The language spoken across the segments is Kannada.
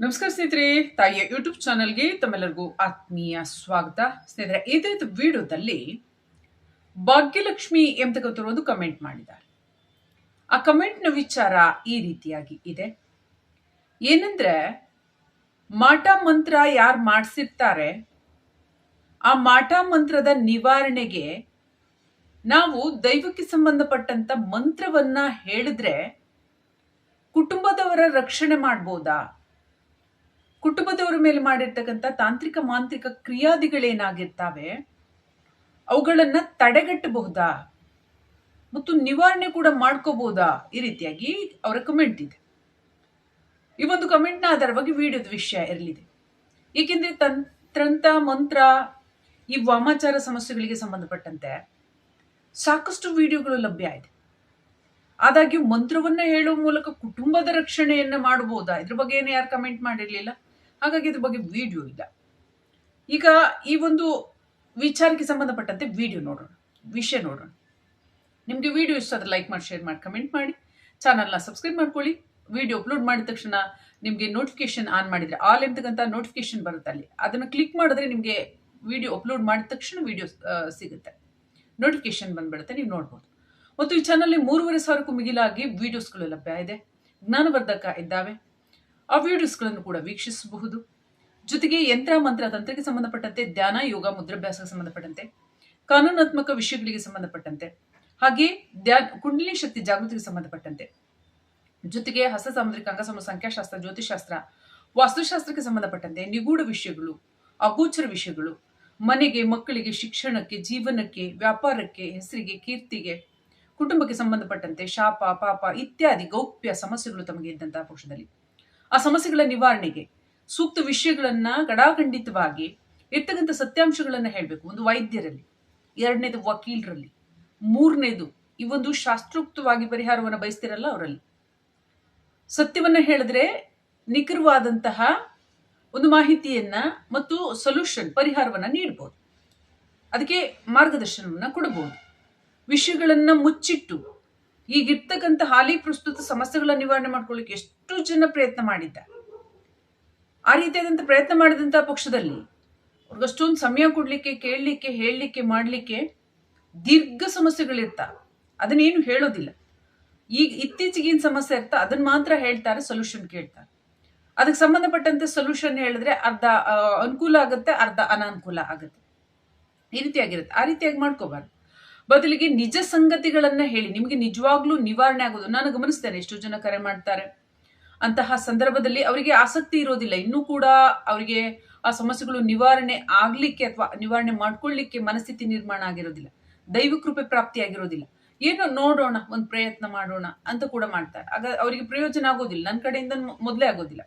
ನಮಸ್ಕಾರ ಸ್ನೇಹಿತರೆ, ತಾಯಿಯ ಯೂಟ್ಯೂಬ್ ಚಾನಲ್ಗೆ ತಮ್ಮೆಲ್ಲರಿಗೂ ಆತ್ಮೀಯ ಸ್ವಾಗತ. ಸ್ನೇಹಿತರೆ ಇದೇ ವಿಡಿಯೋದಲ್ಲಿ ಭಾಗ್ಯಲಕ್ಷ್ಮಿ ಎಂತಕ್ಕಂಥವ್ರು ಕಮೆಂಟ್ ಮಾಡಿದ್ದಾರೆ. ಆ ಕಮೆಂಟ್ನ ವಿಚಾರ ಈ ರೀತಿಯಾಗಿ ಇದೆ. ಏನಂದ್ರೆ, ಮಾಟ ಮಂತ್ರ ಯಾರು ಮಾಡಿಸಿರ್ತಾರೆ, ಆ ಮಾಟ ಮಂತ್ರದ ನಿವಾರಣೆಗೆ ನಾವು ದೈವಕ್ಕೆ ಸಂಬಂಧಪಟ್ಟಂತ ಮಂತ್ರವನ್ನ ಹೇಳಿದ್ರೆ ಕುಟುಂಬದವರ ರಕ್ಷಣೆ ಮಾಡ್ಬೋದಾ? ಕುಟುಂಬದವರ ಮೇಲೆ ಮಾಡಿರ್ತಕ್ಕಂಥ ತಾಂತ್ರಿಕ ಮಾಂತ್ರಿಕ ಕ್ರಿಯಾದಿಗಳೇನಾಗಿರ್ತಾವೆ, ಅವುಗಳನ್ನು ತಡೆಗಟ್ಟಬಹುದಾ? ಮತ್ತು ನಿವಾರಣೆ ಕೂಡ ಮಾಡ್ಕೋಬಹುದಾ? ಈ ರೀತಿಯಾಗಿ ಅವರ ಕಮೆಂಟ್ ಇದೆ. ಈ ಒಂದು ಕಮೆಂಟ್ನ ಆಧಾರವಾಗಿ ವಿಡಿಯೋದ ವಿಷಯ ಇರಲಿದೆ. ಏಕೆಂದರೆ ತಂತ್ರಂತ ಮಂತ್ರ ಈ ವಾಮಾಚಾರ ಸಮಸ್ಯೆಗಳಿಗೆ ಸಂಬಂಧಪಟ್ಟಂತೆ ಸಾಕಷ್ಟು ವಿಡಿಯೋಗಳು ಲಭ್ಯ ಇದೆ. ಆದಾಗ್ಯೂ ಮಂತ್ರವನ್ನ ಹೇಳುವ ಮೂಲಕ ಕುಟುಂಬದ ರಕ್ಷಣೆಯನ್ನು ಮಾಡಬಹುದಾ ಇದ್ರ ಬಗ್ಗೆ ಏನು ಯಾರು ಕಮೆಂಟ್ ಮಾಡಿರ್ಲಿಲ್ಲ? ಹಾಗಾಗಿ ಇದ್ರ ಬಗ್ಗೆ ವಿಡಿಯೋ ಇಲ್ಲ. ಈಗ ಈ ಒಂದು ವಿಚಾರಕ್ಕೆ ಸಂಬಂಧಪಟ್ಟಂತೆ ವಿಡಿಯೋ ನೋಡೋಣ, ವಿಷಯ ನೋಡೋಣ. ನಿಮಗೆ ವಿಡಿಯೋ ಇಷ್ಟ ಆದರೆ ಲೈಕ್ ಮಾಡಿ ಶೇರ್ ಮಾಡಿ ಕಮೆಂಟ್ ಮಾಡಿ. ಚಾನಲ್ನ ಸಬ್ಸ್ಕ್ರೈಬ್ ಮಾಡ್ಕೊಳ್ಳಿ. ವಿಡಿಯೋ ಅಪ್ಲೋಡ್ ಮಾಡಿದ ತಕ್ಷಣ ನಿಮಗೆ ನೋಟಿಫಿಕೇಶನ್ ಆನ್ ಮಾಡಿದರೆ ಆಲ್ ಎಂತಕ್ಕಂಥ ನೋಟಿಫಿಕೇಶನ್ ಬರುತ್ತೆ ಅಲ್ಲಿ. ಅದನ್ನು ಕ್ಲಿಕ್ ಮಾಡಿದ್ರೆ ನಿಮಗೆ ವಿಡಿಯೋ ಅಪ್ಲೋಡ್ ಮಾಡಿದ ತಕ್ಷಣ ವಿಡಿಯೋ ಸಿಗುತ್ತೆ. ನೋಟಿಫಿಕೇಶನ್ ಬಂದ್ಬಿಡುತ್ತೆ, ನೀವು ನೋಡ್ಬೋದು. ಮತ್ತು ಈ ಚಾನಲ್ಲಿ ಮೂರುವರೆ ಸಾವಿರಕ್ಕೂ ಮಿಗಿಲಾಗಿ ವಿಡಿಯೋಸ್ಗಳು ಲಭ್ಯ ಇದೆ. ಜ್ಞಾನವರ್ಧಕ ಇದ್ದಾವೆ. ಆ ವಿಡಿಯೋಸ್ಗಳನ್ನು ಕೂಡ ವೀಕ್ಷಿಸಬಹುದು. ಜೊತೆಗೆ ಯಂತ್ರ, ಮಂತ್ರ, ತಂತ್ರಕ್ಕೆ ಸಂಬಂಧಪಟ್ಟಂತೆ ಧ್ಯಾನ, ಯೋಗ, ಮುದ್ರಾಭ್ಯಾಸಕ್ಕೆ ಸಂಬಂಧಪಟ್ಟಂತೆ, ಕಾನೂನಾತ್ಮಕ ವಿಷಯಗಳಿಗೆ ಸಂಬಂಧಪಟ್ಟಂತೆ, ಹಾಗೆ ಧ್ಯಾ ಕುಂಡಲಿ ಶಕ್ತಿ ಜಾಗೃತಿಗೆ ಸಂಬಂಧಪಟ್ಟಂತೆ. ಜೊತೆಗೆ ಹಸ ಸಾಮುದ್ರಿಕ ಅಂಗಸಮ ಸಂಖ್ಯಾಶಾಸ್ತ್ರ ಜ್ಯೋತಿಷಾಸ್ತ್ರ ವಾಸ್ತುಶಾಸ್ತ್ರಕ್ಕೆ ಸಂಬಂಧಪಟ್ಟಂತೆ ನಿಗೂಢ ವಿಷಯಗಳು, ಅಗೋಚರ ವಿಷಯಗಳು, ಮನೆಗೆ, ಮಕ್ಕಳಿಗೆ, ಶಿಕ್ಷಣಕ್ಕೆ, ಜೀವನಕ್ಕೆ, ವ್ಯಾಪಾರಕ್ಕೆ, ಹೆಸರಿಗೆ, ಕೀರ್ತಿಗೆ, ಕುಟುಂಬಕ್ಕೆ ಸಂಬಂಧಪಟ್ಟಂತೆ ಶಾಪ, ಪಾಪ ಇತ್ಯಾದಿ ಗೌಪ್ಯ ಸಮಸ್ಯೆಗಳು ತಮಗೆ ಇದ್ದಂತಹ ಪಕ್ಷದಲ್ಲಿ ಆ ಸಮಸ್ಯೆಗಳ ನಿವಾರಣೆಗೆ ಸೂಕ್ತ ವಿಷಯಗಳನ್ನ ಗಡಾಖಂಡಿತವಾಗಿ ಇರ್ತಕ್ಕಂಥ ಸತ್ಯಾಂಶಗಳನ್ನ ಹೇಳಬೇಕು. ಒಂದು ವೈದ್ಯರಲ್ಲಿ, ಎರಡನೇದು ವಕೀಲರಲ್ಲಿ, ಮೂರನೇದು ಈ ಒಂದು ಶಾಸ್ತ್ರೋಕ್ತವಾಗಿ ಪರಿಹಾರವನ್ನು ಬಯಸ್ತಿರಲ್ಲ ಅವರಲ್ಲಿ. ಸತ್ಯವನ್ನ ಹೇಳಿದ್ರೆ ನಿಖರವಾದಂತಹ ಒಂದು ಮಾಹಿತಿಯನ್ನ ಮತ್ತು ಸೊಲ್ಯೂಷನ್ ಪರಿಹಾರವನ್ನ ನೀಡಬಹುದು ಅದಕ್ಕೆ ಮಾರ್ಗದರ್ಶನವನ್ನ ಕೊಡಬಹುದು ವಿಷಯಗಳನ್ನ ಮುಚ್ಚಿಟ್ಟು ಈಗಿರ್ತಕ್ಕಂಥ ಹಾಲಿ ಪ್ರಸ್ತುತ ಸಮಸ್ಯೆಗಳ ನಿವಾರಣೆ ಮಾಡ್ಕೊಳ್ಳಿಕ್ಕೆ ಎಷ್ಟು ಜನ ಪ್ರಯತ್ನ ಮಾಡಿದ್ದ. ಆ ರೀತಿಯಾದಂಥ ಪ್ರಯತ್ನ ಮಾಡಿದಂಥ ಪಕ್ಷದಲ್ಲಿ ಅವ್ರಿಗಷ್ಟೊಂದು ಸಮಯ ಕೊಡಲಿಕ್ಕೆ, ಕೇಳಲಿಕ್ಕೆ, ಹೇಳಲಿಕ್ಕೆ, ಮಾಡಲಿಕ್ಕೆ ದೀರ್ಘ ಸಮಸ್ಯೆಗಳಿರ್ತಾ. ಅದನ್ನೇನು ಹೇಳೋದಿಲ್ಲ. ಈಗ ಇತ್ತೀಚೆಗಿನ ಸಮಸ್ಯೆ ಇರ್ತಾ ಅದನ್ನ ಮಾತ್ರ ಹೇಳ್ತಾರೆ ಸೊಲ್ಯೂಷನ್ ಕೇಳ್ತಾರೆ. ಅದಕ್ಕೆ ಸಂಬಂಧಪಟ್ಟಂತೆ ಸೊಲ್ಯೂಷನ್ ಹೇಳಿದ್ರೆ ಅರ್ಧ ಅನುಕೂಲ ಆಗುತ್ತೆ, ಅರ್ಧ ಅನಾನುಕೂಲ ಆಗುತ್ತೆ. ಈ ರೀತಿಯಾಗಿರುತ್ತೆ. ಆ ರೀತಿಯಾಗಿ ಮಾಡ್ಕೋಬಾರ್ದು. ಬದಲಿಗೆ ನಿಜ ಸಂಗತಿಗಳನ್ನ ಹೇಳಿ, ನಿಮಗೆ ನಿಜವಾಗ್ಲೂ ನಿವಾರಣೆ ಆಗೋದು. ನಾನು ಗಮನಿಸ್ತೇನೆ, ಎಷ್ಟು ಜನ ಕರೆ ಮಾಡ್ತಾರೆ. ಅಂತಹ ಸಂದರ್ಭದಲ್ಲಿ ಅವರಿಗೆ ಆಸಕ್ತಿ ಇರೋದಿಲ್ಲ. ಇನ್ನೂ ಕೂಡ ಅವರಿಗೆ ಆ ಸಮಸ್ಯೆಗಳು ನಿವಾರಣೆ ಆಗ್ಲಿಕ್ಕೆ ಅಥವಾ ನಿವಾರಣೆ ಮಾಡ್ಕೊಳ್ಳಿಕ್ಕೆ ಮನಸ್ಥಿತಿ ನಿರ್ಮಾಣ ಆಗಿರೋದಿಲ್ಲ. ದೈವ ಕೃಪೆ ಪ್ರಾಪ್ತಿ ಆಗಿರೋದಿಲ್ಲ. ಏನೋ ನೋಡೋಣ, ಒಂದು ಪ್ರಯತ್ನ ಮಾಡೋಣ ಅಂತ ಕೂಡ ಮಾಡ್ತಾರೆ. ಆಗ ಅವರಿಗೆ ಪ್ರಯೋಜನ ಆಗೋದಿಲ್ಲ. ನನ್ನ ಕಡೆಯಿಂದ ಮೊದಲೇ ಮೊದ್ಲೇ ಆಗೋದಿಲ್ಲ.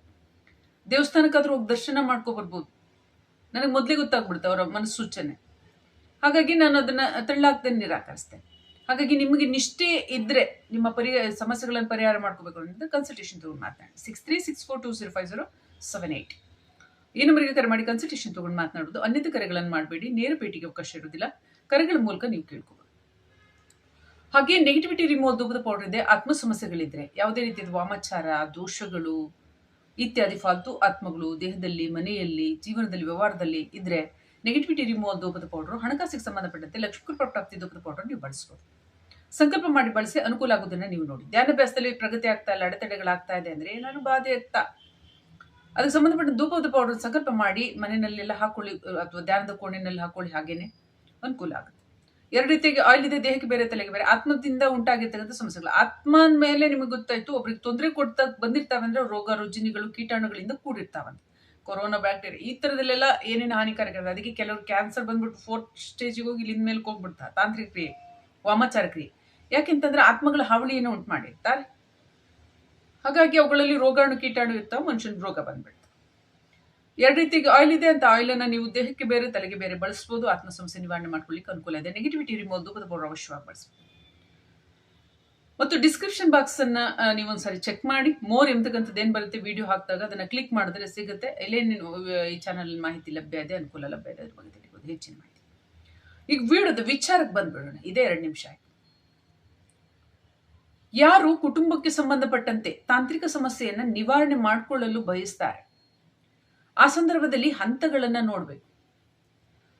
ದೇವಸ್ಥಾನಕ್ಕಾದ್ರೂ ಹೋಗಿ ದರ್ಶನ ಮಾಡ್ಕೊ ಬರ್ಬೋದು. ನನಗೆ ಮೊದಲೇ ಗೊತ್ತಾಗ್ಬಿಡುತ್ತೆ ಅವರ ಮನಸ್ಸೂಚನೆ ಹಾಗಾಗಿ ನಾನು ಅದನ್ನ ತಳ್ಳಾಗ್ದೆ ನಿರಾಕರಿಸ್ತೆ ಹಾಗಾಗಿ ನಿಮಗೆ ನಿಷ್ಠೆ ಇದ್ರೆ ನಿಮ್ಮ ಪರಿ, ಸಮಸ್ಯೆಗಳನ್ನು ಪರಿಹಾರ ಮಾಡ್ಕೋಬೇಕು ಅಂತ ಕನ್ಸಲ್ಟೇಷನ್ ತಗೊಂಡು ಮಾತನಾಡಿ. Six three six four two zero five zero seven eight ಈ ನಂಬರಿಗೆ ಕರೆ ಮಾಡಿ ಕನ್ಸಲ್ಟೇಷನ್ ತಗೊಂಡು ಮಾತನಾಡೋದು ಅನ್ಯತ ಕರೆಗಳನ್ನು ಮಾಡಬೇಡಿ. ನೇರ ಭೇಟಿಗೆ ಅವಕಾಶ ಇರೋದಿಲ್ಲ ಕರೆಗಳ ಮೂಲಕ ನೀವು ಕೇಳ್ಕೋಬೋದು. ಹಾಗೆ ನೆಗೆಟಿವಿಟಿ ರಿಮೂವ್ ಧೂಪದ ಪೌಡರ್ ಇದೆ ಆತ್ಮ ಸಮಸ್ಯೆಗಳಿದ್ರೆ, ಯಾವುದೇ ರೀತಿಯ ವಾಮಾಚಾರ, ದೋಷಗಳು, ಇತ್ಯಾದಿ, ಫಾಲ್ತು ಆತ್ಮಗಳು ದೇಹದಲ್ಲಿ, ಮನೆಯಲ್ಲಿ, ಜೀವನದಲ್ಲಿ, ವ್ಯವಹಾರದಲ್ಲಿ ಇದ್ರೆ ನೆಗೆಟಿವಿಟಿ ರಿಮೂವ್ ದೂಪದ ಪೌಡರ್ ಹಣಕಾಸಿಗೆ ಸಂಬಂಧಪಟ್ಟಂತೆ ಲಕ್ಷ್ಮೀ ಕೃಪಾ ಪ್ರಾಪ್ತಿ ಧೂಪದ ಪೌಡರ್ ನೀವು ಬಳಸಬಹುದು ಸಂಕಲ್ಪ ಮಾಡಿ ಬಳಸಿ ಅನುಕೂಲ ಆಗೋದನ್ನ ನೀವು ನೋಡಿ. ಧ್ಯಾನಾಭ್ಯಾಸದಲ್ಲಿ ಪ್ರಗತಿ ಆಗ್ತಾ ಇಲ್ಲ ಅಡೆತಡೆಗಳಾಗ್ತಾ ಇದೆ ಅಂದ್ರೆ ಏನಾದ್ರು ಬಾಧೆ ಇರ್ತಾ ಅದಕ್ಕೆ ಸಂಬಂಧಪಟ್ಟ ಧೂಪದ ಪೌಡರ್ ಸಂಕಲ್ಪ ಮಾಡಿ ಮನೆಯಲ್ಲೆಲ್ಲ ಹಾಕೊಳ್ಳಿ, ಅಥವಾ ಧ್ಯಾನದ ಕೋಣೆಯಲ್ಲಿ ಹಾಕೊಳ್ಳಿ ಹಾಗೇನೆ ಅನುಕೂಲ ಆಗುತ್ತೆ. ಎರಡು ರೀತಿಯಾಗಿ ಆಯಿಲ್ ಇದೆ, ದೇಹಕ್ಕೆ ಬೇರೆ, ತಲೆಗೆ ಬೇರೆ. ಆತ್ಮದಿಂದ ಉಂಟಾಗಿರ್ತಕ್ಕಂಥ ಸಮಸ್ಯೆಗಳು. ಆತ್ಮ ಮೇಲೆ ನಿಮಗೆ ಗೊತ್ತಾಯ್ತು, ಒಬ್ರಿಗೆ ತೊಂದರೆ ಕೊಡ್ತಾ ಬಂದಿರ್ತಾವೆ ಅಂದ್ರೆ ರೋಗ, ರುಜಿನಿಗಳು, ಕೀಟಾಣುಗಳಿಂದ ಕೂಡಿರ್ತಾವಂತೆ. ಕೊರೋನಾ ಬ್ಯಾಕ್ಟೀರಿಯಾ, ಈ ಥರದಲ್ಲೆಲ್ಲ ಏನೇನು ಹಾನಿಕಾರಕ ಅದಕ್ಕೆ ಕೆಲವರು ಕ್ಯಾನ್ಸರ್ ಬಂದ್ಬಿಟ್ಟು ಫೋರ್ತ್ ಸ್ಟೇಜಿಗೆ ಹೋಗಿ ಇಲ್ಲಿಂದ ಮೇಲೆ ಹೋಗ್ಬಿಡ್ತಾರೆ ತಾಂತ್ರಿಕ ಕ್ರಿಯೆ, ವಾಮಾಚಾರ ಕ್ರಿಯೆ. ಯಾಕೆಂತಂದ್ರೆ ಆತ್ಮಗಳ ಹಾವಳಿಯನ್ನು ಉಂಟು ಮಾಡಿರ್ತಾರೆ. ಹಾಗಾಗಿ ಅವುಗಳಲ್ಲಿ ರೋಗಾಣು ಕೀಟಾಣು ಇರ್ತಾವೆ ಮನುಷ್ಯನ ರೋಗ ಬಂದ್ಬಿಡ್ತಾರೆ ಎರಡು ರೀತಿಗೆ ಆಯಿಲ್ ಇದೆ ಅಂತ ಆಯಿಲ್ ಅನ್ನ ನೀವು ದೇಹಕ್ಕೆ ಬೇರೆ, ತಲೆಗೆ ಬೇರೆ ಬಳಸಬಹುದು ಆತ್ಮ ಸಮಸ್ಯೆ ನಿವಾರಣೆ ಮಾಡ್ಕೊಳ್ಳಿಕ್ಕೆ ಅನುಕೂಲ ಇದೆ. ನೆಗೆಟಿವಿಟಿ ರಿಮೋದು ಅವಶ್ಯವಾಗಿ ಬಳಸಬಹುದು ಮತ್ತು ಡಿಸ್ಕ್ರಿಪ್ಷನ್ ಬಾಕ್ಸ್ ಅನ್ನ ನೀವೊಂದ್ಸರಿ ಚೆಕ್ ಮಾಡಿ. ಮೋರ್ ಎಂಬತಕ್ಕಂಥದ್ದು ಏನ್ ಬರುತ್ತೆ ವಿಡಿಯೋ ಹಾಕಿದಾಗ ಅದನ್ನ ಕ್ಲಿಕ್ ಮಾಡಿದ್ರೆ ಸಿಗುತ್ತೆ. ಎಲ್ಲೇನು ಈ ಚಾನಲ್ ಮಾಹಿತಿ ಲಭ್ಯ ಇದೆ, ಅನುಕೂಲ ಲಭ್ಯ ಇದೆ, ಅದ್ರ ಬಗ್ಗೆ ಹೆಚ್ಚಿನ ಮಾಹಿತಿ. ಈಗ ವಿಡಿಯೋದ ವಿಚಾರಕ್ಕೆ ಬಂದ್ಬಿಡೋಣ. ಇದೇ ಎರಡು ನಿಮಿಷ ಆಯ್ತು. ಯಾರು ಕುಟುಂಬಕ್ಕೆ ಸಂಬಂಧಪಟ್ಟಂತೆ ತಾಂತ್ರಿಕ ಸಮಸ್ಯೆಯನ್ನ ನಿವಾರಣೆ ಮಾಡಿಕೊಳ್ಳಲು ಬಯಸ್ತಾರೆ? ಆ ಸಂದರ್ಭದಲ್ಲಿ ಹಂತಗಳನ್ನ ನೋಡ್ಬೇಕು.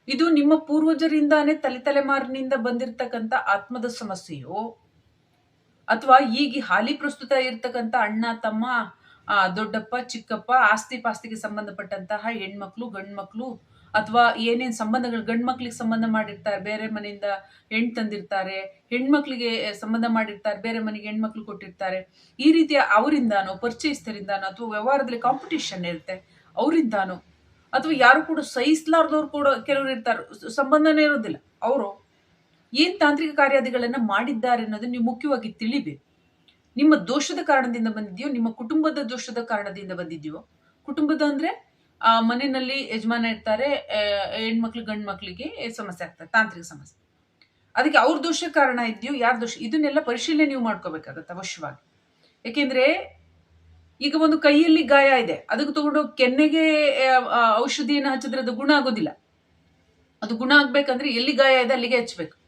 ಇದು ನಿಮ್ಮ ಪೂರ್ವಜರಿಂದಾನೇ ತಲೆ ತಲೆಮಾರಿನಿಂದ ಬಂದಿರತಕ್ಕಂಥ ಆತ್ಮದ ಸಮಸ್ಯೆಯೋ ಅಥವಾ ಈಗ ಹಾಲಿ ಪ್ರಸ್ತುತ ಇರ್ತಕ್ಕಂಥ ಅಣ್ಣ, ತಮ್ಮ ದೊಡ್ಡಪ್ಪ, ಚಿಕ್ಕಪ್ಪ, ಆಸ್ತಿ ಪಾಸ್ತಿಗೆ ಸಂಬಂಧಪಟ್ಟಂತಹ ಹೆಣ್ಮಕ್ಳು, ಗಂಡ್ಮಕ್ಳು, ಅಥವಾ ಏನೇನು ಸಂಬಂಧಗಳು, ಗಂಡ್ಮಕ್ಳಿಗೆ ಸಂಬಂಧ ಮಾಡಿರ್ತಾರೆ, ಬೇರೆ ಮನೆಯಿಂದ ಹೆಣ್ಣು ತಂದಿರ್ತಾರೆ, ಹೆಣ್ಮಕ್ಳಿಗೆ ಸಂಬಂಧ ಮಾಡಿರ್ತಾರೆ, ಬೇರೆ ಮನೆಗೆ ಹೆಣ್ಮಕ್ಳು ಕೊಟ್ಟಿರ್ತಾರೆ, ಈ ರೀತಿಯ ಅವರಿಂದಾನೋ ಪರಿಚಯಿಸ್ತರಿಂದಾನೋ ಅಥವಾ ವ್ಯವಹಾರದಲ್ಲಿ ಕಾಂಪಿಟೇಷನ್ ಇರುತ್ತೆ, ಅವರಿಂದಾನೋ, ಅಥವಾ ಯಾರು ಕೂಡ ಸಹಿಸ್ಲಾರ್ದವ್ರು ಕೂಡ ಕೆಲವರು ಇರ್ತಾರೆ ಸಂಬಂಧನೇ ಇರೋದಿಲ್ಲ, ಅವರು ಏನ್ ತಾಂತ್ರಿಕ ಕಾರ್ಯಾದಿಗಳನ್ನ ಮಾಡಿದ್ದಾರೆ ಅನ್ನೋದನ್ನ ನೀವು ಮುಖ್ಯವಾಗಿ ತಿಳಿಬೇಕು. ನಿಮ್ಮ ದೋಷದ ಕಾರಣದಿಂದ ಬಂದಿದೆಯೋ, ನಿಮ್ಮ ಕುಟುಂಬದ ದೋಷದ ಕಾರಣದಿಂದ ಬಂದಿದೆಯೋ, ಕುಟುಂಬದ ಅಂದ್ರೆ, ಆ, ಮನೆಯಲ್ಲಿ ಯಜಮಾನ ಇರ್ತಾರೆ ಹೆಣ್ಮಕ್ಳು ಗಂಡು ಮಕ್ಳಿಗೆ ಸಮಸ್ಯೆ ಆಗ್ತದೆ, ತಾಂತ್ರಿಕ ಸಮಸ್ಯೆ. ಅದಕ್ಕೆ ಅವ್ರ ದೋಷ ಕಾರಣ ಇದೆಯೋ, ಯಾರ ದೋಷ? ಇದನ್ನೆಲ್ಲ ಪರಿಶೀಲನೆ ನೀವು ಮಾಡ್ಕೋಬೇಕಾಗತ್ತೆ ಅವಶ್ಯವಾಗಿ. ಯಾಕೆಂದ್ರೆ ಈಗ ಒಂದು ಕೈಯಲ್ಲಿ ಗಾಯ ಇದೆ, ಅದಕ್ಕೆ ತಗೊಂಡು ಕೆನ್ನೆಗೆ ಔಷಧಿಯನ್ನು ಹಚ್ಚಿದ್ರೆ ಅದು ಗುಣ ಆಗೋದಿಲ್ಲ. ಅದು ಗುಣ ಆಗ್ಬೇಕಂದ್ರೆ ಎಲ್ಲಿ ಗಾಯ ಇದೆ ಅಲ್ಲಿಗೆ ಹಚ್ಬೇಕು.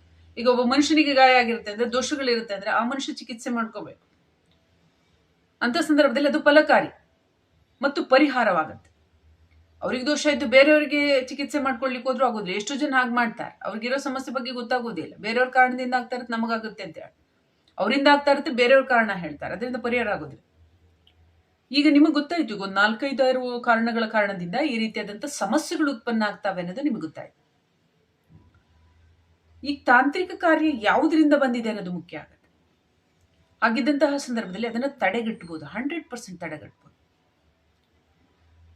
ಈಗ ಒಬ್ಬ ಮನುಷ್ಯನಿಗೆ ಗಾಯ ಆಗಿರುತ್ತೆ ಅಂದ್ರೆ ದೋಷಗಳಿರುತ್ತೆ ಅಂದ್ರೆ ಆ ಮನುಷ್ಯ ಚಿಕಿತ್ಸೆ ಮಾಡ್ಕೋಬೇಕು. ಅಂತ ಸಂದರ್ಭದಲ್ಲಿ ಅದು ಫಲಕಾರಿ ಮತ್ತು ಪರಿಹಾರವಾಗುತ್ತೆ. ಅವ್ರಿಗೆ ದೋಷ ಇದ್ದು ಬೇರೆಯವರಿಗೆ ಚಿಕಿತ್ಸೆ ಮಾಡ್ಕೊಳ್ಲಿಕ್ಕೆ ಹೋದ್ರೂ ಆಗೋದಿಲ್ಲ. ಎಷ್ಟು ಜನ ಹಾಗೆ ಮಾಡ್ತಾರೆ. ಅವ್ರಿಗಿರೋ ಸಮಸ್ಯೆ ಬಗ್ಗೆ ಗೊತ್ತಾಗೋದಿಲ್ಲ ಬೇರೆಯವ್ರ ಕಾರಣದಿಂದ ಆಗ್ತಾ ಇರುತ್ತೆ, ನಮಗಾಗುತ್ತೆ ಅಂತ ಹೇಳಿ. ಅವರಿಂದ ಆಗ್ತಾ ಇರುತ್ತೆ, ಬೇರೆಯವ್ರ ಕಾರಣ ಹೇಳ್ತಾರೆ. ಅದರಿಂದ ಪರಿಹಾರ ಆಗೋದಿಲ್ಲ. ಈಗ ನಿಮಗೆ ಗೊತ್ತಾಯ್ತು, ಈಗ ಒಂದು ನಾಲ್ಕೈದಾರು ಕಾರಣಗಳ ಕಾರಣದಿಂದ ಈ ರೀತಿಯಾದಂಥ ಸಮಸ್ಯೆಗಳು ಉತ್ಪನ್ನ ಆಗ್ತಾವೆ ಅನ್ನೋದು ನಿಮಗೆ ಗೊತ್ತಾಯ್ತು. ಈ ತಾಂತ್ರಿಕ ಕಾರ್ಯ ಯಾವುದರಿಂದ ಬಂದಿದೆ ಅನ್ನೋದು ಮುಖ್ಯ ಆಗುತ್ತೆ. ಆಗಿದ್ದಂತಹ ಸಂದರ್ಭದಲ್ಲಿ ಅದನ್ನು ತಡೆಗಟ್ಟಬಹುದು ಹಂಡ್ರೆಡ್ ಪರ್ಸೆಂಟ್ ತಡೆಗಟ್ಟಬಹುದು.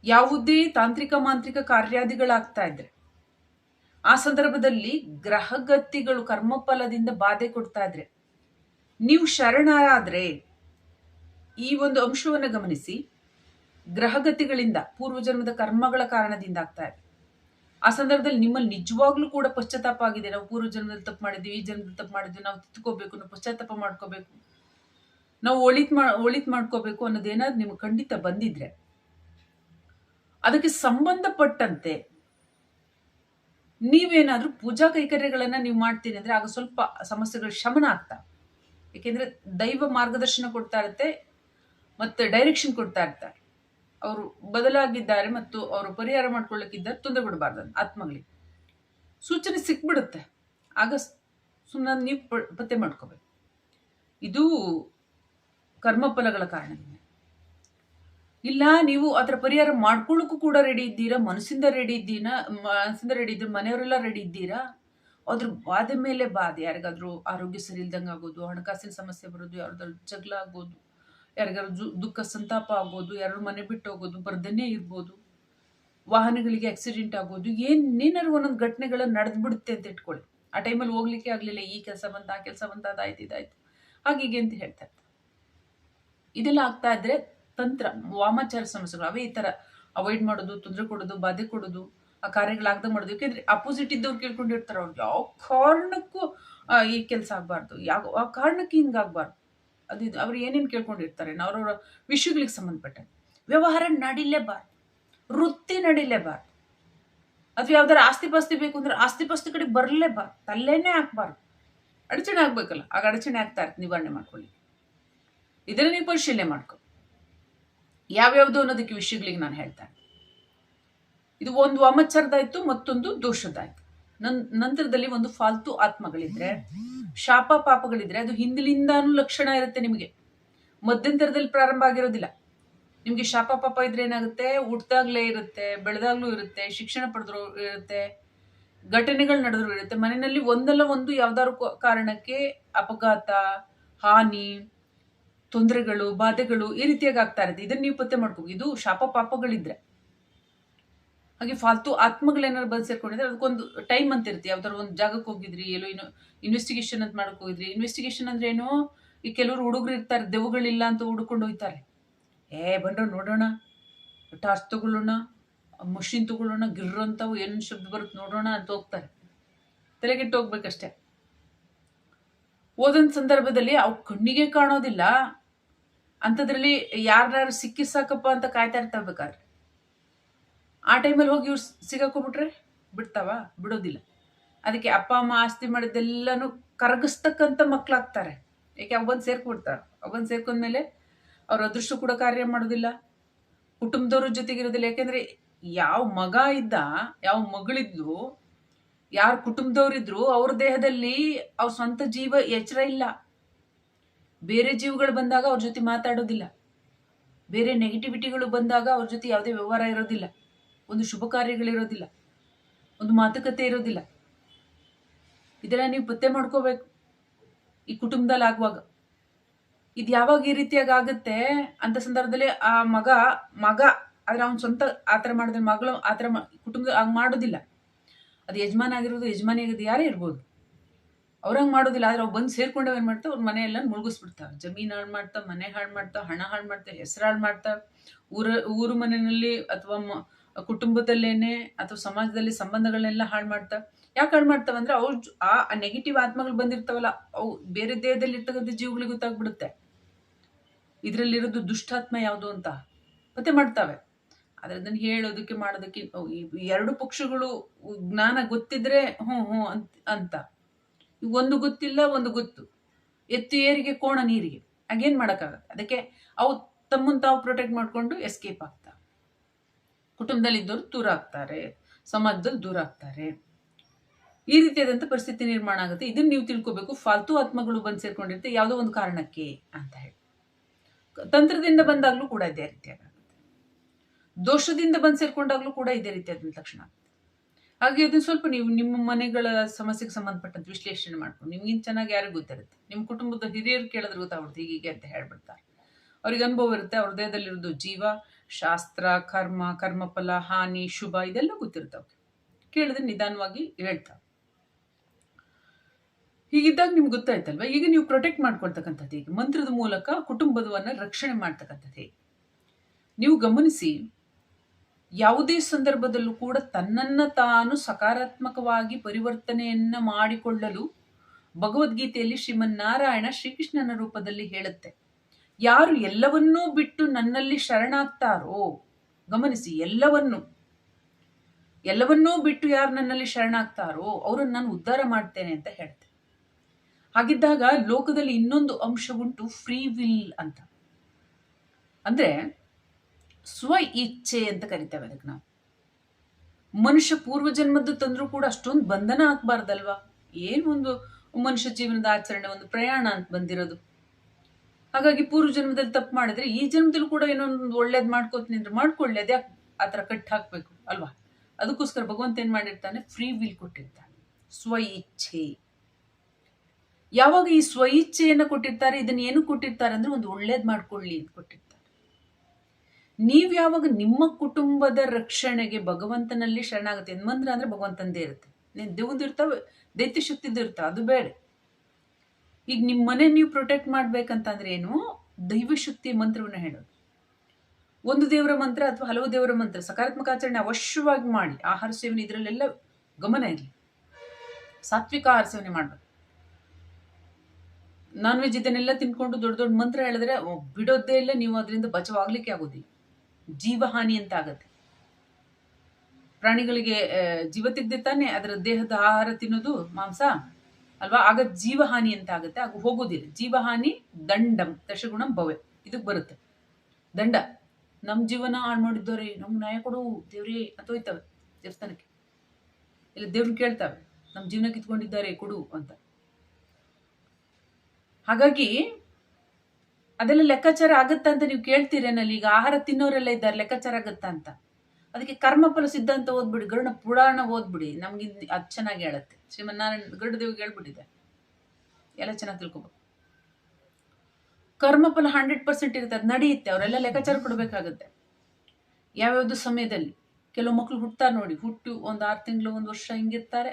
ಯಾವುದೇ ತಾಂತ್ರಿಕ ಮಾಂತ್ರಿಕ ಕಾರ್ಯಾದಿಗಳಾಗ್ತಾ ಇದ್ರೆ, ಆ ಸಂದರ್ಭದಲ್ಲಿ ಗ್ರಹಗತಿಗಳು ಕರ್ಮಫಲದಿಂದ ಬಾಧೆ ಕೊಡ್ತಾ ಇದ್ರೆ, ನೀವು ಶರಣರಾದ್ರೆ ಈ ಒಂದು ಅಂಶವನ್ನು ಗಮನಿಸಿ, ಗ್ರಹಗತಿಗಳಿಂದ, ಪೂರ್ವಜನ್ಮದ ಕರ್ಮಗಳ ಕಾರಣದಿಂದ ಆಗ್ತಾ ಇದೆ. ಸಂದರ್ಭದಲ್ಲಿ ನಿಮ್ಮಲ್ಲಿ ನಿಜವಾಗ್ಲೂ ಕೂಡ ಪಶ್ಚಾತ್ತಾಪ ಆಗಿದೆ. ನಾವು ಪೂರ್ವ ಜನ್ಮದಲ್ಲಿ ತಪ್ಪು ಮಾಡಿದ್ವಿ ಈ ಜನ್ಮದಲ್ಲಿ ತಪ್ಪು ಮಾಡಿದ್ವಿ ನಾವು ತಿತ್ಕೋಬೇಕು ನಾವು ಪಶ್ಚಾತ್ತಾಪ ಮಾಡ್ಕೋಬೇಕು. ನಾವು ಒಳಿತ್ ಮಾ, ಒಳಿತ್ ಮಾಡ್ಕೋಬೇಕು ಅನ್ನೋದೇನಾದ್ರು ನಿಮ್ಗೆ ಖಂಡಿತ ಬಂದಿದ್ರೆ, ಅದಕ್ಕೆ ಸಂಬಂಧಪಟ್ಟಂತೆ ನೀವೇನಾದ್ರೂ ಪೂಜಾ ಕೈಕರ್ಯಗಳನ್ನ ನೀವು ಮಾಡ್ತೀನಿ ಅಂದ್ರೆ ಆಗ ಸ್ವಲ್ಪ ಸಮಸ್ಯೆಗಳು ಶಮನ ಆಗ್ತಾ. ಯಾಕೆಂದ್ರೆ ದೈವ ಮಾರ್ಗದರ್ಶನ ಕೊಡ್ತಾ ಇರುತ್ತೆ, ಮತ್ತೆ ಡೈರೆಕ್ಷನ್ ಕೊಡ್ತಾ ಇರ್ತಾರೆ. ಅವರು ಬದಲಾಗಿದ್ದಾರೆ ಮತ್ತು ಅವರು ಪರಿಹಾರ ಮಾಡ್ಕೊಳ್ಳೋಕ್ಕಿದ್ದಾರೆ ತೊಂದರೆ ಕೊಡಬಾರ್ದು ಆತ್ಮಗಳಿಗೆ ಸೂಚನೆ ಸಿಕ್ಬಿಡುತ್ತೆ. ಆಗ ಸುಮ್ಮನೆ ನೀವು ಪತ್ತೆ ಮಾಡ್ಕೋಬೇಕು. ಇದು ಕರ್ಮಫಲಗಳ ಕಾರಣದಿಂದ. ಇಲ್ಲ, ನೀವು ಅದರ ಪರಿಹಾರ ಮಾಡ್ಕೊಳ್ಳೋಕ್ಕೂ ಕೂಡ ರೆಡಿ ಇದ್ದೀರಾ, ಮನಸ್ಸಿಂದ ರೆಡಿ ಇದ್ದೀರಾ ಮನಸ್ಸಿಂದ ರೆಡಿ ಇದ್ರೆ ಮನೆಯವರೆಲ್ಲ ರೆಡಿ ಇದ್ದೀರಾ? ಅದ್ರ ಬಾಧೆ ಮೇಲೆ ಬಾಧೆ ಯಾರಿಗಾದ್ರೂ ಆರೋಗ್ಯ ಸರಿ ಇಲ್ದಂಗೆ ಆಗೋದು ಹಣಕಾಸಿನ ಸಮಸ್ಯೆ ಬರೋದು, ಯಾರ್ದಾದ್ರು ಜಗಳ ಆಗೋದು ಯಾರಿಗಾದ್ರು ಜು ದುಃಖ ಸಂತಾಪ ಆಗೋದು ಯಾರು ಮನೆ ಬಿಟ್ಟು ಹೋಗೋದು, ಬರ್ದನೇ ಇರ್ಬೋದು, ವಾಹನಗಳಿಗೆ ಆಕ್ಸಿಡೆಂಟ್ ಆಗೋದು, ಏನೇನಾದ್ರು ಒಂದೊಂದು ಘಟನೆಗಳು ನಡೆದ್ಬಿಡುತ್ತೆ ಅಂತ ಇಟ್ಕೊಳ್ಳಿ. ಆ ಟೈಮಲ್ಲಿ ಹೋಗ್ಲಿಕ್ಕೆ ಆಗಲಿಲ್ಲ, ಈ ಕೆಲಸ ಬಂತ, ಆ ಕೆಲಸ ಬಂತ ಅದಾಯ್ತು ಇದಾಯ್ತು ಹಾಗೀಗೆ ಅಂತ ಹೇಳ್ತಾ ಇರ್ತಾರೆ ಇದೆಲ್ಲ ಆಗ್ತಾ ಇದ್ರೆ ತಂತ್ರ, ವಾಮಾಚಾರ ಸಮಸ್ಯೆಗಳು, ಅವೇ ಈ ಥರ ಅವಾಯ್ಡ್ ಮಾಡೋದು, ತೊಂದರೆ ಕೊಡೋದು, ಬಾಧೆ ಕೊಡೋದು, ಆ ಕಾರ್ಯಗಳಾಗ್ದ ಮಾಡೋದು. ಯಾಕೆಂದ್ರೆ ಅಪೋಸಿಟ್ ಇದ್ದವ್ರು ಕೇಳ್ಕೊಂಡಿರ್ತಾರೆ, ಅವ್ರು ಯಾವ ಕಾರಣಕ್ಕೂ ಈ ಕೆಲಸ ಆಗಬಾರ್ದು. ಯಾವ, ಆ ಕಾರಣಕ್ಕೆ ಹಿಂಗಾಗ್ಬಾರ್ದು. ಅದು ಅವ್ರು ಏನೇನು ಕೇಳ್ಕೊಂಡಿರ್ತಾರೆ ಅವ್ರವ್ರ ವಿಷಯಗಳಿಗೆ ಸಂಬಂಧಪಟ್ಟ ವ್ಯವಹಾರ ನಡಿಲೇಬಾರ್ದು. ವೃತ್ತಿ ನಡಿಲೇಬಾರ್ದು. ಅಥವಾ ಯಾವ್ದಾರ ಆಸ್ತಿ ಪಾಸ್ತಿ ಬೇಕು ಅಂದ್ರೆ ಆಸ್ತಿ ಪಾಸ್ತಿ ಕಡೆ ಬರಲೇಬಾರ್ದು. ತಲ್ಲೇನೆ ಹಾಕ್ಬಾರ್ದು. ಅಡಚಣೆ ಆಗ್ಬೇಕಲ್ಲ. ಆಗ ಅಡಚಣೆ ಆಗ್ತಾ ಇರ್ತದೆ ನಿವಾರಣೆ ಮಾಡ್ಕೊಳ್ಳಿ ಇದನ್ನ ನೀವು ಪರಿಶೀಲನೆ ಮಾಡ್ಕೊ. ಯಾವ್ಯಾವ್ದು ಅನ್ನೋದಕ್ಕೆ ವಿಷಯಗಳಿಗೆ ನಾನು ಹೇಳ್ತಾ ಇದು ಒಂದು ವಾಮಚಾರದಾಯ್ತು ಮತ್ತೊಂದು ದೋಷದಾಯ್ತು ನನ್ ನಂತರದಲ್ಲಿ ಒಂದು ಫಾಲ್ತು ಆತ್ಮಗಳಿದ್ರೆ ಶಾಪ ಪಾಪಗಳಿದ್ರೆ ಅದು ಹಿಂದಿಲಿಂದಾನು ಲಕ್ಷಣ ಇರುತ್ತೆ ನಿಮಗೆ. ಮಧ್ಯಂತರದಲ್ಲಿ ಪ್ರಾರಂಭ ಆಗಿರೋದಿಲ್ಲ. ನಿಮಗೆ ಶಾಪ ಪಾಪ ಇದ್ರೆ ಏನಾಗುತ್ತೆ? ಹುಟ್ಟಿದಾಗ್ಲೇ ಇರುತ್ತೆ, ಬೆಳೆದಾಗ್ಲೂ ಇರುತ್ತೆ, ಶಿಕ್ಷಣ ಪಡೆದ್ರು ಇರುತ್ತೆ, ಘಟನೆಗಳು ನಡೆದ್ರು ಇರುತ್ತೆ. ಮನೆಯಲ್ಲಿ ಒಂದಲ್ಲ ಒಂದು ಯಾವ್ದಾದ್ರು ಕಾರಣಕ್ಕೆ ಅಪಘಾತ, ಹಾನಿ, ತೊಂದರೆಗಳು, ಬಾಧೆಗಳು ಈ ರೀತಿಯಾಗಿ ಆಗ್ತಾ ಇರುತ್ತೆ. ಇದನ್ನ ನೀವು ಪತ್ತೆ ಮಾಡ್ಕೋಬೇಕು. ಇದು ಶಾಪ ಪಾಪಗಳಿದ್ರೆ. ಹಾಗೆ ಫಾಲ್ತು ಆತ್ಮಗಳೇನಾದ್ರು ಬಂದು ಸೇರ್ಕೊಂಡಿದ್ರೆ ಅದಕ್ಕೊಂದು ಟೈಮ್ ಅಂತ ಇರುತ್ತೆ ಯಾವ್ದಾದ್ರು ಒಂದು ಜಾಗಕ್ಕೆ ಹೋಗಿದ್ರಿ, ಎಲ್ಲೋ ಇನ್ನು ಇನ್ವೆಸ್ಟಿಗೇಷನ್ ಅಂತ ಮಾಡಕ್ ಹೋಗಿದ್ರಿ. ಇನ್ವೆಸ್ಟಿಗೇಷನ್ ಅಂದ್ರೆ ಏನು? ಈ ಕೆಲವರು ಹುಡುಗರು ಇರ್ತಾರೆ, ದೆವ್ವಗಳಿಲ್ಲ ಅಂತ ಹುಡ್ಕೊಂಡು ಹೋಗ್ತಾರೆ ಏ ಬಂದ್ರ ನೋಡೋಣ. ಟಾರ್ಚ್ ತಗೊಳ್ಳೋಣ. ಮಷಿನ್ ತಗೊಳ್ಳೋಣ. ಗಿರ್ರ ಅಂತವು ಏನೇನು ಶಬ್ದ ಬರುತ್ತೆ ನೋಡೋಣ ಅಂತ ಹೋಗ್ತಾರೆ. ತಲೆಗೆಟ್ಟು ಹೋಗ್ಬೇಕಷ್ಟೆ. ಓದೊಂದ್ ಸಂದರ್ಭದಲ್ಲಿ ಅವು ಕಣ್ಣಿಗೆ ಕಾಣೋದಿಲ್ಲ. ಅಂಥದ್ರಲ್ಲಿ ಯಾರ್ಯಾರು ಸಿಕ್ಕಿ ಸಾಕಪ್ಪ ಅಂತ ಕಾಯ್ತಾ ಇರ್ತಾ ಬೇಕಾದ್ರೆ ಆ ಟೈಮಲ್ಲಿ ಹೋಗಿ ಇವ್ರು ಸಿಗಾಕೊಂಡ್ಬಿಟ್ರೆ ಬಿಡ್ತಾವ? ಬಿಡೋದಿಲ್ಲ. ಅದಕ್ಕೆ ಅಪ್ಪ, ಅಮ್ಮ ಆಸ್ತಿ ಮಾಡಿದ್ದೆಲ್ಲನೂ ಕರಗಿಸ್ತಕ್ಕಂಥ ಮಕ್ಕಳಾಗ್ತಾರೆ ಯಾಕೆ ಅವನ್ ಸೇರ್ಕೊಡ್ತಾರೆ ಅವನ್ ಸೇರ್ಕೊಂಡ್ಮೇಲೆ ಅವ್ರ ಅದೃಷ್ಟ ಕೂಡ ಕಾರ್ಯ ಮಾಡೋದಿಲ್ಲ. ಕುಟುಂಬದವ್ರ ಜೊತೆಗಿರೋದಿಲ್ಲ. ಯಾಕೆಂದ್ರೆ ಯಾವ ಮಗ ಇದ್ದ, ಯಾವ ಮಗಳಿದ್ಲು ಯಾರ ಕುಟುಂಬದವ್ರಿದ್ರು ಅವ್ರ ದೇಹದಲ್ಲಿ ಅವ್ರ ಸ್ವಂತ ಜೀವ ಎಚ್ಚರ ಇಲ್ಲ. ಬೇರೆ ಜೀವಗಳು ಬಂದಾಗ ಅವ್ರ ಜೊತೆ ಮಾತಾಡೋದಿಲ್ಲ. ಬೇರೆ ನೆಗೆಟಿವಿಟಿಗಳು ಬಂದಾಗ ಅವ್ರ ಜೊತೆ ಯಾವುದೇ ವ್ಯವಹಾರ ಇರೋದಿಲ್ಲ. ಒಂದು ಶುಭ ಕಾರ್ಯಗಳಿರೋದಿಲ್ಲ. ಒಂದು ಮಾತುಕತೆ ಇರೋದಿಲ್ಲ. ಇದೆಲ್ಲ ನೀವು ಪತ್ತೆ ಮಾಡ್ಕೋಬೇಕು ಈ ಕುಟುಂಬದಲ್ಲಿ ಆಗುವಾಗ. ಇದು ಯಾವಾಗ ಈ ರೀತಿಯಾಗಿ ಆಗುತ್ತೆ ಅಂತ ಸಂದರ್ಭದಲ್ಲಿ ಆ ಮಗ ಮಗ, ಆದ್ರೆ ಅವ್ನ ಸ್ವಂತ ಆತರ ಮಾಡಿದ್ರೆ ಮಗಳು ಆತರ ಕುಟುಂಬ ಹಂಗ್ ಮಾಡೋದಿಲ್ಲ. ಅದು ಯಜಮಾನ ಆಗಿರೋದು ಯಜಮಾನಿ ಆಗಿರೋದು ಯಾರೇ ಇರ್ಬೋದು. ಅವ್ರಂಗೆ ಮಾಡೋದಿಲ್ಲ, ಆದ್ರೆ ಅವ್ರು ಬಂದು ಸೇರ್ಕೊಂಡು ಏನು ಮಾಡ್ತಾವ? ಅವ್ರ ಮನೆಯೆಲ್ಲ ಮುಳುಗಿಸ್ಬಿಡ್ತಾವ. ಜಮೀನ್ ಹಾಳು ಮಾಡ್ತಾವ, ಮನೆ ಹಾಳು ಮಾಡ್ತಾವ, ಹಣ ಹಾಳು ಮಾಡ್ತಾವ, ಹೆಸರು ಹಾಳು ಮಾಡ್ತಾವ. ಊರ, ಊರು ಮನೆಯಲ್ಲಿ ಅಥವಾ ಕುಟುಂಬದಲ್ಲೇನೆ ಅಥವಾ ಸಮಾಜದಲ್ಲಿ ಸಂಬಂಧಗಳನ್ನೆಲ್ಲ ಹಾಳು ಮಾಡ್ತಾ, ಯಾಕೆ ಹಾಳು ಮಾಡ್ತಾವೆ ಅಂದ್ರೆ ಅವ್ರ ಆ ನೆಗೆಟಿವ್ ಆತ್ಮಗಳು ಬಂದಿರ್ತಾವಲ್ಲ, ಅವು ಬೇರೆ ದೇಹದಲ್ಲಿ ಇರ್ತಕ್ಕಂಥ ಜೀವಗಳಿಗೆ ಗೊತ್ತಾಗ್ಬಿಡುತ್ತೆ. ಇದರಲ್ಲಿರೋದು ದುಷ್ಟಾತ್ಮ ಯಾವುದು ಅಂತ ಪತ್ತೆ ಮಾಡ್ತಾವೆ. ಆದರೆ ಅದನ್ನು ಹೇಳೋದಕ್ಕೆ, ಮಾಡೋದಕ್ಕೆ ಎರಡು ಪಕ್ಷಗಳು ಜ್ಞಾನ ಗೊತ್ತಿದ್ರೆ ಹ್ಞೂ ಹ್ಞೂ ಅಂತ. ಅಂತ ಒಂದು ಗೊತ್ತಿಲ್ಲ, ಒಂದು ಗೊತ್ತು. ಎತ್ತು ಏರಿಗೆ, ಕೋಣ ನೀರಿಗೆ. ಹಾಗೇನ್ ಮಾಡೋಕ್ಕಾಗತ್ತೆ? ಅದಕ್ಕೆ ಅವು ತಮ್ಮನ್ನು ತಾವು ಪ್ರೊಟೆಕ್ಟ್ ಮಾಡ್ಕೊಂಡು ಎಸ್ಕೇಪ್ ಆಗ್ತಾವೆ ಕುಟುಂಬದಲ್ಲಿ ಇದ್ದವರು ದೂರ ಆಗ್ತಾರೆ, ಸಮಾಜದಲ್ಲಿ ದೂರ ಆಗ್ತಾರೆ. ಈ ರೀತಿಯಾದಂಥ ಪರಿಸ್ಥಿತಿ ನಿರ್ಮಾಣ ಆಗುತ್ತೆ. ಇದನ್ನ ನೀವು ತಿಳ್ಕೊಬೇಕು. ಫಾಲ್ತು ಆತ್ಮಗಳು ಬಂದು ಸೇರ್ಕೊಂಡಿರುತ್ತೆ. ಯಾವುದೋ ಒಂದು ಕಾರಣಕ್ಕೆ ಅಂತ ಹೇಳಿ. ತಂತ್ರದಿಂದ ಬಂದಾಗ್ಲೂ ಕೂಡ ಇದೇ ರೀತಿಯಾಗುತ್ತೆ ದೋಷದಿಂದ ಬಂದು ಸೇರ್ಕೊಂಡಾಗ್ಲೂ ಕೂಡ ಇದೇ ರೀತಿಯಾದ ಲಕ್ಷಣ ಹಾಗೆ ಅದನ್ನ ಸ್ವಲ್ಪ ನೀವು ನಿಮ್ಮ ಮನೆಗಳ ಸಮಸ್ಯೆಗೆ ಸಂಬಂಧಪಟ್ಟಂತ ವಿಶ್ಲೇಷಣೆ ಮಾಡ್ಕೊಂಡು ನಿಮ್ಗಿಂತ ಚೆನ್ನಾಗಿ ಯಾರಿಗೂ ಗೊತ್ತಿರುತ್ತೆ. ನಿಮ್ಮ ಕುಟುಂಬದ ಹಿರಿಯರು ಕೇಳಿದ್ರೆ ಗೊತ್ತಾಗ್ಬಿಡುತ್ತೆ, ಹೀಗೆ ಅಂತ ಹೇಳ್ಬಿಡ್ತಾರೆ. ಅವ್ರಿಗೆ ಅನುಭವ ಇರುತ್ತೆ. ಅವ್ರ ದೇಹದಲ್ಲಿರೋದು ಜೀವ. ಶಾಸ್ತ್ರ, ಕರ್ಮ, ಕರ್ಮಫಲ, ಹಾನಿ, ಶುಭ ಇದೆಲ್ಲ ಗೊತ್ತಿರುತ್ತೆ ಕೇಳಿದ್ರೆ ನಿಧಾನವಾಗಿ ಹೇಳ್ತಾವೆ ಹೀಗಿದ್ದಾಗ ನಿಮ್ಗೆ ಗೊತ್ತಾಯ್ತಲ್ವ? ಈಗ ನೀವು ಪ್ರೊಟೆಕ್ಟ್ ಮಾಡ್ಕೊಳ್ತಕ್ಕಂಥದ್ದು ಈಗ ಮಂತ್ರದ ಮೂಲಕ ಕುಟುಂಬದವನ್ನ ರಕ್ಷಣೆ ಮಾಡ್ತಕ್ಕಂಥದ್ದು ಹೇಗೆ? ನೀವು ಗಮನಿಸಿ, ಯಾವುದೇ ಸಂದರ್ಭದಲ್ಲೂ ಕೂಡ ತನ್ನನ್ನ ತಾನು ಸಕಾರಾತ್ಮಕವಾಗಿ ಪರಿವರ್ತನೆಯನ್ನ ಮಾಡಿಕೊಳ್ಳಲು ಭಗವದ್ಗೀತೆಯಲ್ಲಿ ಶ್ರೀಮನ್ನಾರಾಯಣ ಶ್ರೀಕೃಷ್ಣನ ರೂಪದಲ್ಲಿ ಹೇಳುತ್ತೆ. ಯಾರು ಎಲ್ಲವನ್ನೂ ಬಿಟ್ಟು ನನ್ನಲ್ಲಿ ಶರಣಾಗ್ತಾರೋ, ಗಮನಿಸಿ, ಎಲ್ಲವನ್ನು. ಎಲ್ಲವನ್ನೂ ಬಿಟ್ಟು ಯಾರು ನನ್ನಲ್ಲಿ ಶರಣಾಗ್ತಾರೋ, ಅವರನ್ನು ನಾನು ಉದ್ಧಾರ ಮಾಡ್ತೇನೆ ಅಂತ ಹೇಳ್ತೆ. ಹಾಗಿದ್ದಾಗ ಲೋಕದಲ್ಲಿ ಇನ್ನೊಂದು ಅಂಶ ಉಂಟು ಫ್ರೀ ವಿಲ್ ಅಂತ. ಅಂದ್ರೆ ಸ್ವ ಇಚ್ಛೆ ಅಂತ ಕರಿತೇವೆ ಅದಕ್ಕೆ ನಾವು. ಮನುಷ್ಯ ಪೂರ್ವ ಜನ್ಮದ್ದು ತಂದ್ರೂ ಕೂಡ ಅಷ್ಟೊಂದು ಬಂಧನ ಹಾಕ್ಬಾರ್ದಲ್ವಾ ಏನು ಒಂದು ಮನುಷ್ಯ ಜೀವನದ ಆಚರಣೆ, ಒಂದು ಪ್ರಯಾಣ ಅಂತ ಬಂದಿರೋದು. ಹಾಗಾಗಿ ಪೂರ್ವ ಜನ್ಮದಲ್ಲಿ ತಪ್ಪು ಮಾಡಿದ್ರೆ ಈ ಜನ್ಮದಲ್ಲಿ ಕೂಡ ಏನೋ ಒಂದು ಒಳ್ಳೇದು ಮಾಡ್ಕೋತೀನಿ ಅಂದ್ರೆ ಮಾಡ್ಕೊಳ್ಳಿ, ಅದ್ಯಾಕೆ ಆ ಥರ ಕಟ್ ಹಾಕಬೇಕು, ಅಲ್ವಾ? ಅದಕ್ಕೋಸ್ಕರ ಭಗವಂತ ಏನು ಮಾಡಿರ್ತಾನೆ ಫ್ರೀ ವಿಲ್ ಕೊಟ್ಟಿರ್ತಾನೆ. ಸ್ವ ಇಚ್ಛೆ ಯಾವಾಗ ಈ ಸ್ವ ಇಚ್ಛೆಯನ್ನ ಕೊಟ್ಟಿರ್ತಾರೆ, ಇದನ್ನ ಏನು ಕೊಟ್ಟಿರ್ತಾರೆ ಅಂದ್ರೆ ಒಂದು ಒಳ್ಳೇದು ಮಾಡ್ಕೊಳ್ಳಿ ಅಂತ ಕೊಟ್ಟಿರ್ತಾರೆ ನೀವು ಯಾವಾಗ ನಿಮ್ಮ ಕುಟುಂಬದ ರಕ್ಷಣೆಗೆ ಭಗವಂತನಲ್ಲಿ ಶರಣಾಗುತ್ತೆ ಮಂತ್ರ ಅಂದ್ರೆ ಭಗವಂತಂದೇ ಇರುತ್ತೆ. ನೀನು ದೇವ್ದು ಇರ್ತಾವೆ ದೈತ್ಯ ಶಕ್ತಿದ್ದು ಇರ್ತಾವ ಅದು ಬೇಡ. ಈಗ ನಿಮ್ಮ ಮನೆ ನೀವು ಪ್ರೊಟೆಕ್ಟ್ ಮಾಡ್ಬೇಕಂತಂದ್ರೆ ಏನು? ದೈವಶಕ್ತಿ ಮಂತ್ರವನ್ನು ಹೇಳೋದು. ಒಂದು ದೇವರ ಮಂತ್ರ ಅಥವಾ ಹಲವು ದೇವರ ಮಂತ್ರ ಸಕಾರಾತ್ಮಕ ಆಚರಣೆ ಅವಶ್ಯವಾಗಿ ಮಾಡಿ. ಆಹಾರ ಸೇವನೆ ಇದರಲ್ಲೆಲ್ಲ ಗಮನ ಇರಲಿ. ಸಾತ್ವಿಕ ಆಹಾರ ಸೇವನೆ ಮಾಡಬೇಕು. ನಾನ್ ವೆಜ್ ಇದನ್ನೆಲ್ಲ ತಿನ್ಕೊಂಡು ದೊಡ್ಡ ದೊಡ್ಡ ಮಂತ್ರ ಹೇಳಿದ್ರೆ ಬಿಡೋದೇ ಇಲ್ಲ, ನೀವು ಅದರಿಂದ ಬಚಾವಾಗ್ಲಿಕ್ಕೆ ಆಗೋದಿಲ್ಲ. ಜೀವಹಾನಿ ಅಂತ ಆಗತ್ತೆ. ಪ್ರಾಣಿಗಳಿಗೆ ಜೀವ ತೆಗ್ದೆ ತಾನೆ ಅದರ ದೇಹದ ಆಹಾರ ತಿನ್ನೋದು ಮಾಂಸ. ಅಲ್ವಾ? ಆಗ ಜೀವಹಾನಿ ಅಂತ ಆಗುತ್ತೆ. ಆಗ ಹೋಗೋದಿಲ್ಲ. ಜೀವಹಾನಿ ದಂಡಂ, ದಶಗುಣಂ ಭವೆ. ಇದಕ್ಕೆ ಬರುತ್ತೆ. ದಂಡ. ನಮ್ಮ ಜೀವನ ಹಾಳು ಮಾಡಿದ್ದವ್ರೆ, ನಮ್ಗೆ ನ್ಯಾಯ ಕೊಡು, ದೇವ್ರೇ ಅಂತ ಹೋಯ್ತವೆ ದೇವಸ್ಥಾನಕ್ಕೆ. ಇಲ್ಲ ದೇವ್ರನ್ನ ಕೇಳ್ತಾವೆ. ನಮ್ಮ ಜೀವನ ಕಿತ್ಕೊಂಡಿದ್ದಾರೆ, ಕೊಡು ಅಂತ. ಹಾಗಾಗಿ ಅದೆಲ್ಲ ಲೆಕ್ಕಾಚಾರ ಆಗುತ್ತಾ ಅಂತ ನೀವು ಕೇಳ್ತೀರೇನಲ್ಲಿ? ಈಗ ಆಹಾರ ತಿನ್ನೋರೆಲ್ಲ ಇದ್ದಾರೆ, ಲೆಕ್ಕಾಚಾರ ಆಗುತ್ತಾ ಅಂತ? ಅದಕ್ಕೆ ಕರ್ಮಫಲ ಸಿದ್ಧಾಂತ ಓದ್ಬಿಡಿ, ಗರುಡ ಪುರಾಣ ಓದ್ಬಿಡಿ. ನಮ್ಗೆ ಅದು ಚೆನ್ನಾಗಿ ಹೇಳುತ್ತೆ. ಶ್ರೀಮನ್ನಾರಾಯಣ ಗರುಡದೇವಿಗೆ ಹೇಳ್ಬಿಟ್ಟಿದೆ ಎಲ್ಲ ಚೆನ್ನಾಗಿ ತಿಳ್ಕೊಬೇಕು ಕರ್ಮಫಲ ಹಂಡ್ರೆಡ್ ಪರ್ಸೆಂಟ್ ಇರುತ್ತೆ, ಅದು ನಡೆಯುತ್ತೆ. ಅವರೆಲ್ಲ ಲೆಕ್ಕಾಚಾರ ಕೊಡಬೇಕಾಗುತ್ತೆ. ಯಾವ್ಯಾವ್ದು ಸಮಯದಲ್ಲಿ. ಕೆಲವು ಮಕ್ಕಳು ಹುಟ್ತಾರೆ ನೋಡಿ, ಹುಟ್ಟು ಒಂದು ಆರು ತಿಂಗಳು, ಒಂದು ವರ್ಷ ಹಿಂಗಿರ್ತಾರೆ.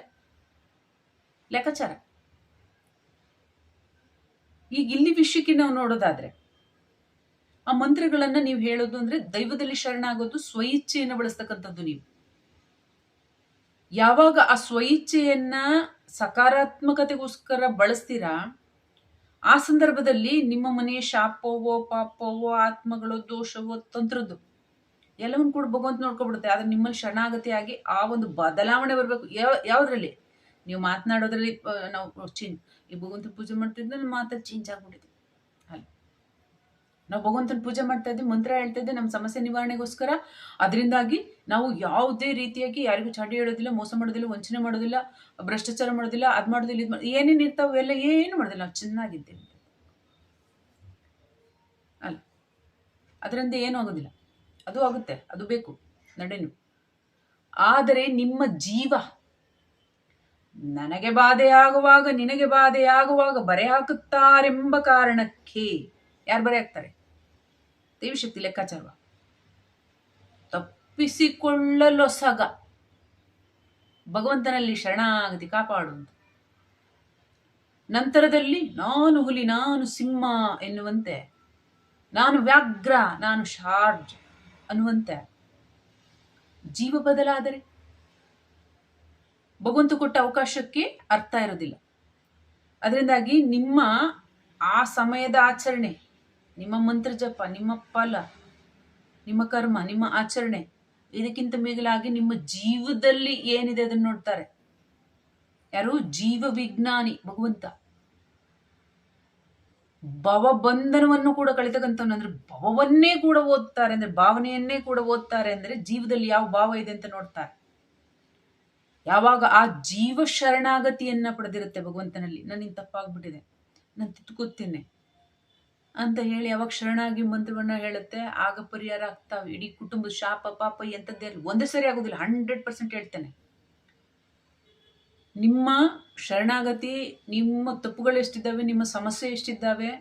ಲೆಕ್ಕಾಚಾರ. ಈಗ ಇಲ್ಲಿ ವಿಷಯಕ್ಕೆ ನಾವು ನೋಡೋದಾದ್ರೆ ಆ ಮಂತ್ರಗಳನ್ನ ನೀವು ಹೇಳೋದು ಅಂದ್ರೆ ದೈವದಲ್ಲಿ ಶರಣಾಗೋದು, ಸ್ವಇಚ್ಛೆಯನ್ನು ಬಳಸ್ತಕ್ಕಂಥದ್ದು ನೀವು. ಯಾವಾಗ ಆ ಸ್ವಇಚ್ಛೆಯನ್ನ ಸಕಾರಾತ್ಮಕತೆಗೋಸ್ಕರ ಬಳಸ್ತೀರಾ, ಆ ಸಂದರ್ಭದಲ್ಲಿ ನಿಮ್ಮ ಮನೆಯ ಶಾಪವೋ, ಪಾಪವೋ, ಆತ್ಮಗಳು, ದೋಷವೋ, ತಂತ್ರದ್ದು ಎಲ್ಲವನ್ನು ಕೂಡ ಭಗವಂತ ನೋಡ್ಕೊಬಿಡುತ್ತೆ. ಆದ್ರೆ ನಿಮ್ಮಲ್ಲಿ ಶರಣಾಗತಿಯಾಗಿ ಆ ಒಂದು ಬದಲಾವಣೆ ಬರಬೇಕು. ಯಾವ, ಯಾವ್ದ್ರಲ್ಲಿ? ನೀವು ಮಾತನಾಡೋದ್ರಲ್ಲಿ ನಾವು ಚೇಂಜ್ ಈ ಭಗವಂತ ಪೂಜೆ ಮಾಡ್ತಿದ್ದ ಮಾತಲ್ಲಿ ಚೇಂಜ್ ಆಗ್ಬಿಟ್ಟಿದೆ. ನಾವು ಭಗವಂತನ ಪೂಜೆ ಮಾಡ್ತಾ ಇದ್ದೆ ಮಂತ್ರ ಹೇಳ್ತಾ ಇದ್ದೆ ನಮ್ಮ ಸಮಸ್ಯೆ ನಿವಾರಣೆಗೋಸ್ಕರ. ಅದರಿಂದಾಗಿ ನಾವು ಯಾವುದೇ ರೀತಿಯಾಗಿ ಯಾರಿಗೂ ಚಾಡಿ ಹೇಳೋದಿಲ್ಲ, ಮೋಸ ಮಾಡೋದಿಲ್ಲ, ವಂಚನೆ ಮಾಡೋದಿಲ್ಲ, ಭ್ರಷ್ಟಾಚಾರ ಮಾಡೋದಿಲ್ಲ, ಅದು ಮಾಡೋದಿಲ್ಲ, ಇದು ಮಾಡಿ, ಏನೇನು ಇರ್ತಾವೆ ಎಲ್ಲ ಏನು ಮಾಡೋದಿಲ್ಲ, ನಾವು ಚೆನ್ನಾಗಿದ್ದೇವೆ. ಅಲ್ಲ, ಅದರಿಂದ ಏನೂ ಆಗೋದಿಲ್ಲ. ಅದು ಆಗುತ್ತೆ, ಅದು ಬೇಕು, ನಡೆನು. ಆದರೆ ನಿಮ್ಮ ಜೀವ ನನಗೆ ಬಾಧೆಯಾಗುವಾಗ, ನಿನಗೆ ಬಾಧೆಯಾಗುವಾಗ ಬರೆ ಹಾಕುತ್ತಾರೆಂಬ ಕಾರಣಕ್ಕೆ ಯಾರು ಬರೆ ಹಾಕ್ತಾರೆ? ದೇವಿಶಕ್ತಿ ಲೆಕ್ಕಾಚಾರವ ತಪ್ಪಿಸಿಕೊಳ್ಳಲು ಸಗ. ಭಗವಂತನಲ್ಲಿ ಶರಣಾಗತಿ ಕಾಪಾಡು ಅಂತ. ನಂತರದಲ್ಲಿ ನಾನು ಹುಲಿ, ನಾನು ಸಿಂಹ ಎನ್ನುವಂತೆ, ನಾನು ವ್ಯಾಘ್ರ, ನಾನು ಶಾರ್ಜ್ ಅನ್ನುವಂತೆ ಜೀವ ಬದಲಾದರೆ? ಭಗವಂತ ಕೊಟ್ಟ ಅವಕಾಶಕ್ಕೆ ಅರ್ಥ ಇರೋದಿಲ್ಲ. ಅದರಿಂದಾಗಿ ನಿಮ್ಮ ಆ ಸಮಯದ ಆಚರಣೆ ನಿಮ್ಮ ಮಂತ್ರ ಜಪ, ನಿಮ್ಮ ಫಲ, ನಿಮ್ಮ ಕರ್ಮ, ನಿಮ್ಮ ಆಚರಣೆ, ಇದಕ್ಕಿಂತ ಮಿಗಿಲಾಗಿ ನಿಮ್ಮ ಜೀವದಲ್ಲಿ ಏನಿದೆ ಅದನ್ನು ನೋಡ್ತಾರೆ. ಯಾರು? ಜೀವ ವಿಜ್ಞಾನಿ, ಭಗವಂತ. ಭವಬಂಧನವನ್ನು ಕೂಡ ಕಳಿತಕ್ಕಂಥವನು ಅಂದ್ರೆ ಭವವನ್ನೇ ಕೂಡ ಓದ್ತಾರೆ ಅಂದ್ರೆ, ಭಾವನೆಯನ್ನೇ ಕೂಡ ಓದ್ತಾರೆ ಅಂದ್ರೆ ಜೀವದಲ್ಲಿ ಯಾವ ಭಾವ ಇದೆ ಅಂತ ನೋಡ್ತಾರೆ. ಯಾವಾಗ ಆ ಜೀವ ಶರಣಾಗತಿಯನ್ನ ಪಡೆದಿರುತ್ತೆ ಭಗವಂತನಲ್ಲಿ. ನನ್ನಿಂದ ತಪ್ಪಾಗ್ಬಿಟ್ಟಿದೆ. ನಾನು ತಿದ್ಕೋತೀನಿ. ಅಂತ ಹೇಳಿ ಯಾವಾಗ ಶರಣಾಗಿ ಮಂತ್ರವನ್ನ ಹೇಳುತ್ತೆ. ಆಗ ಪರಿಹಾರ ಆಗ್ತಾವೆ. ಇಡೀ ಕುಟುಂಬದ ಶಾಪ, ಪಾಪ ಎಂಥದ್ದೇ ಒಂದೇ ಸರಿ ಆಗೋದಿಲ್ಲ. ಹಂಡ್ರೆಡ್ ಪರ್ಸೆಂಟ್ ಹೇಳ್ತೇನೆ. ನಿಮ್ಮ ಶರಣಾಗತಿ, ನಿಮ್ಮ ತಪ್ಪುಗಳು ಎಷ್ಟಿದ್ದಾವೆ, ನಿಮ್ಮ ಸಮಸ್ಯೆ ಎಷ್ಟಿದ್ದಾವೆ,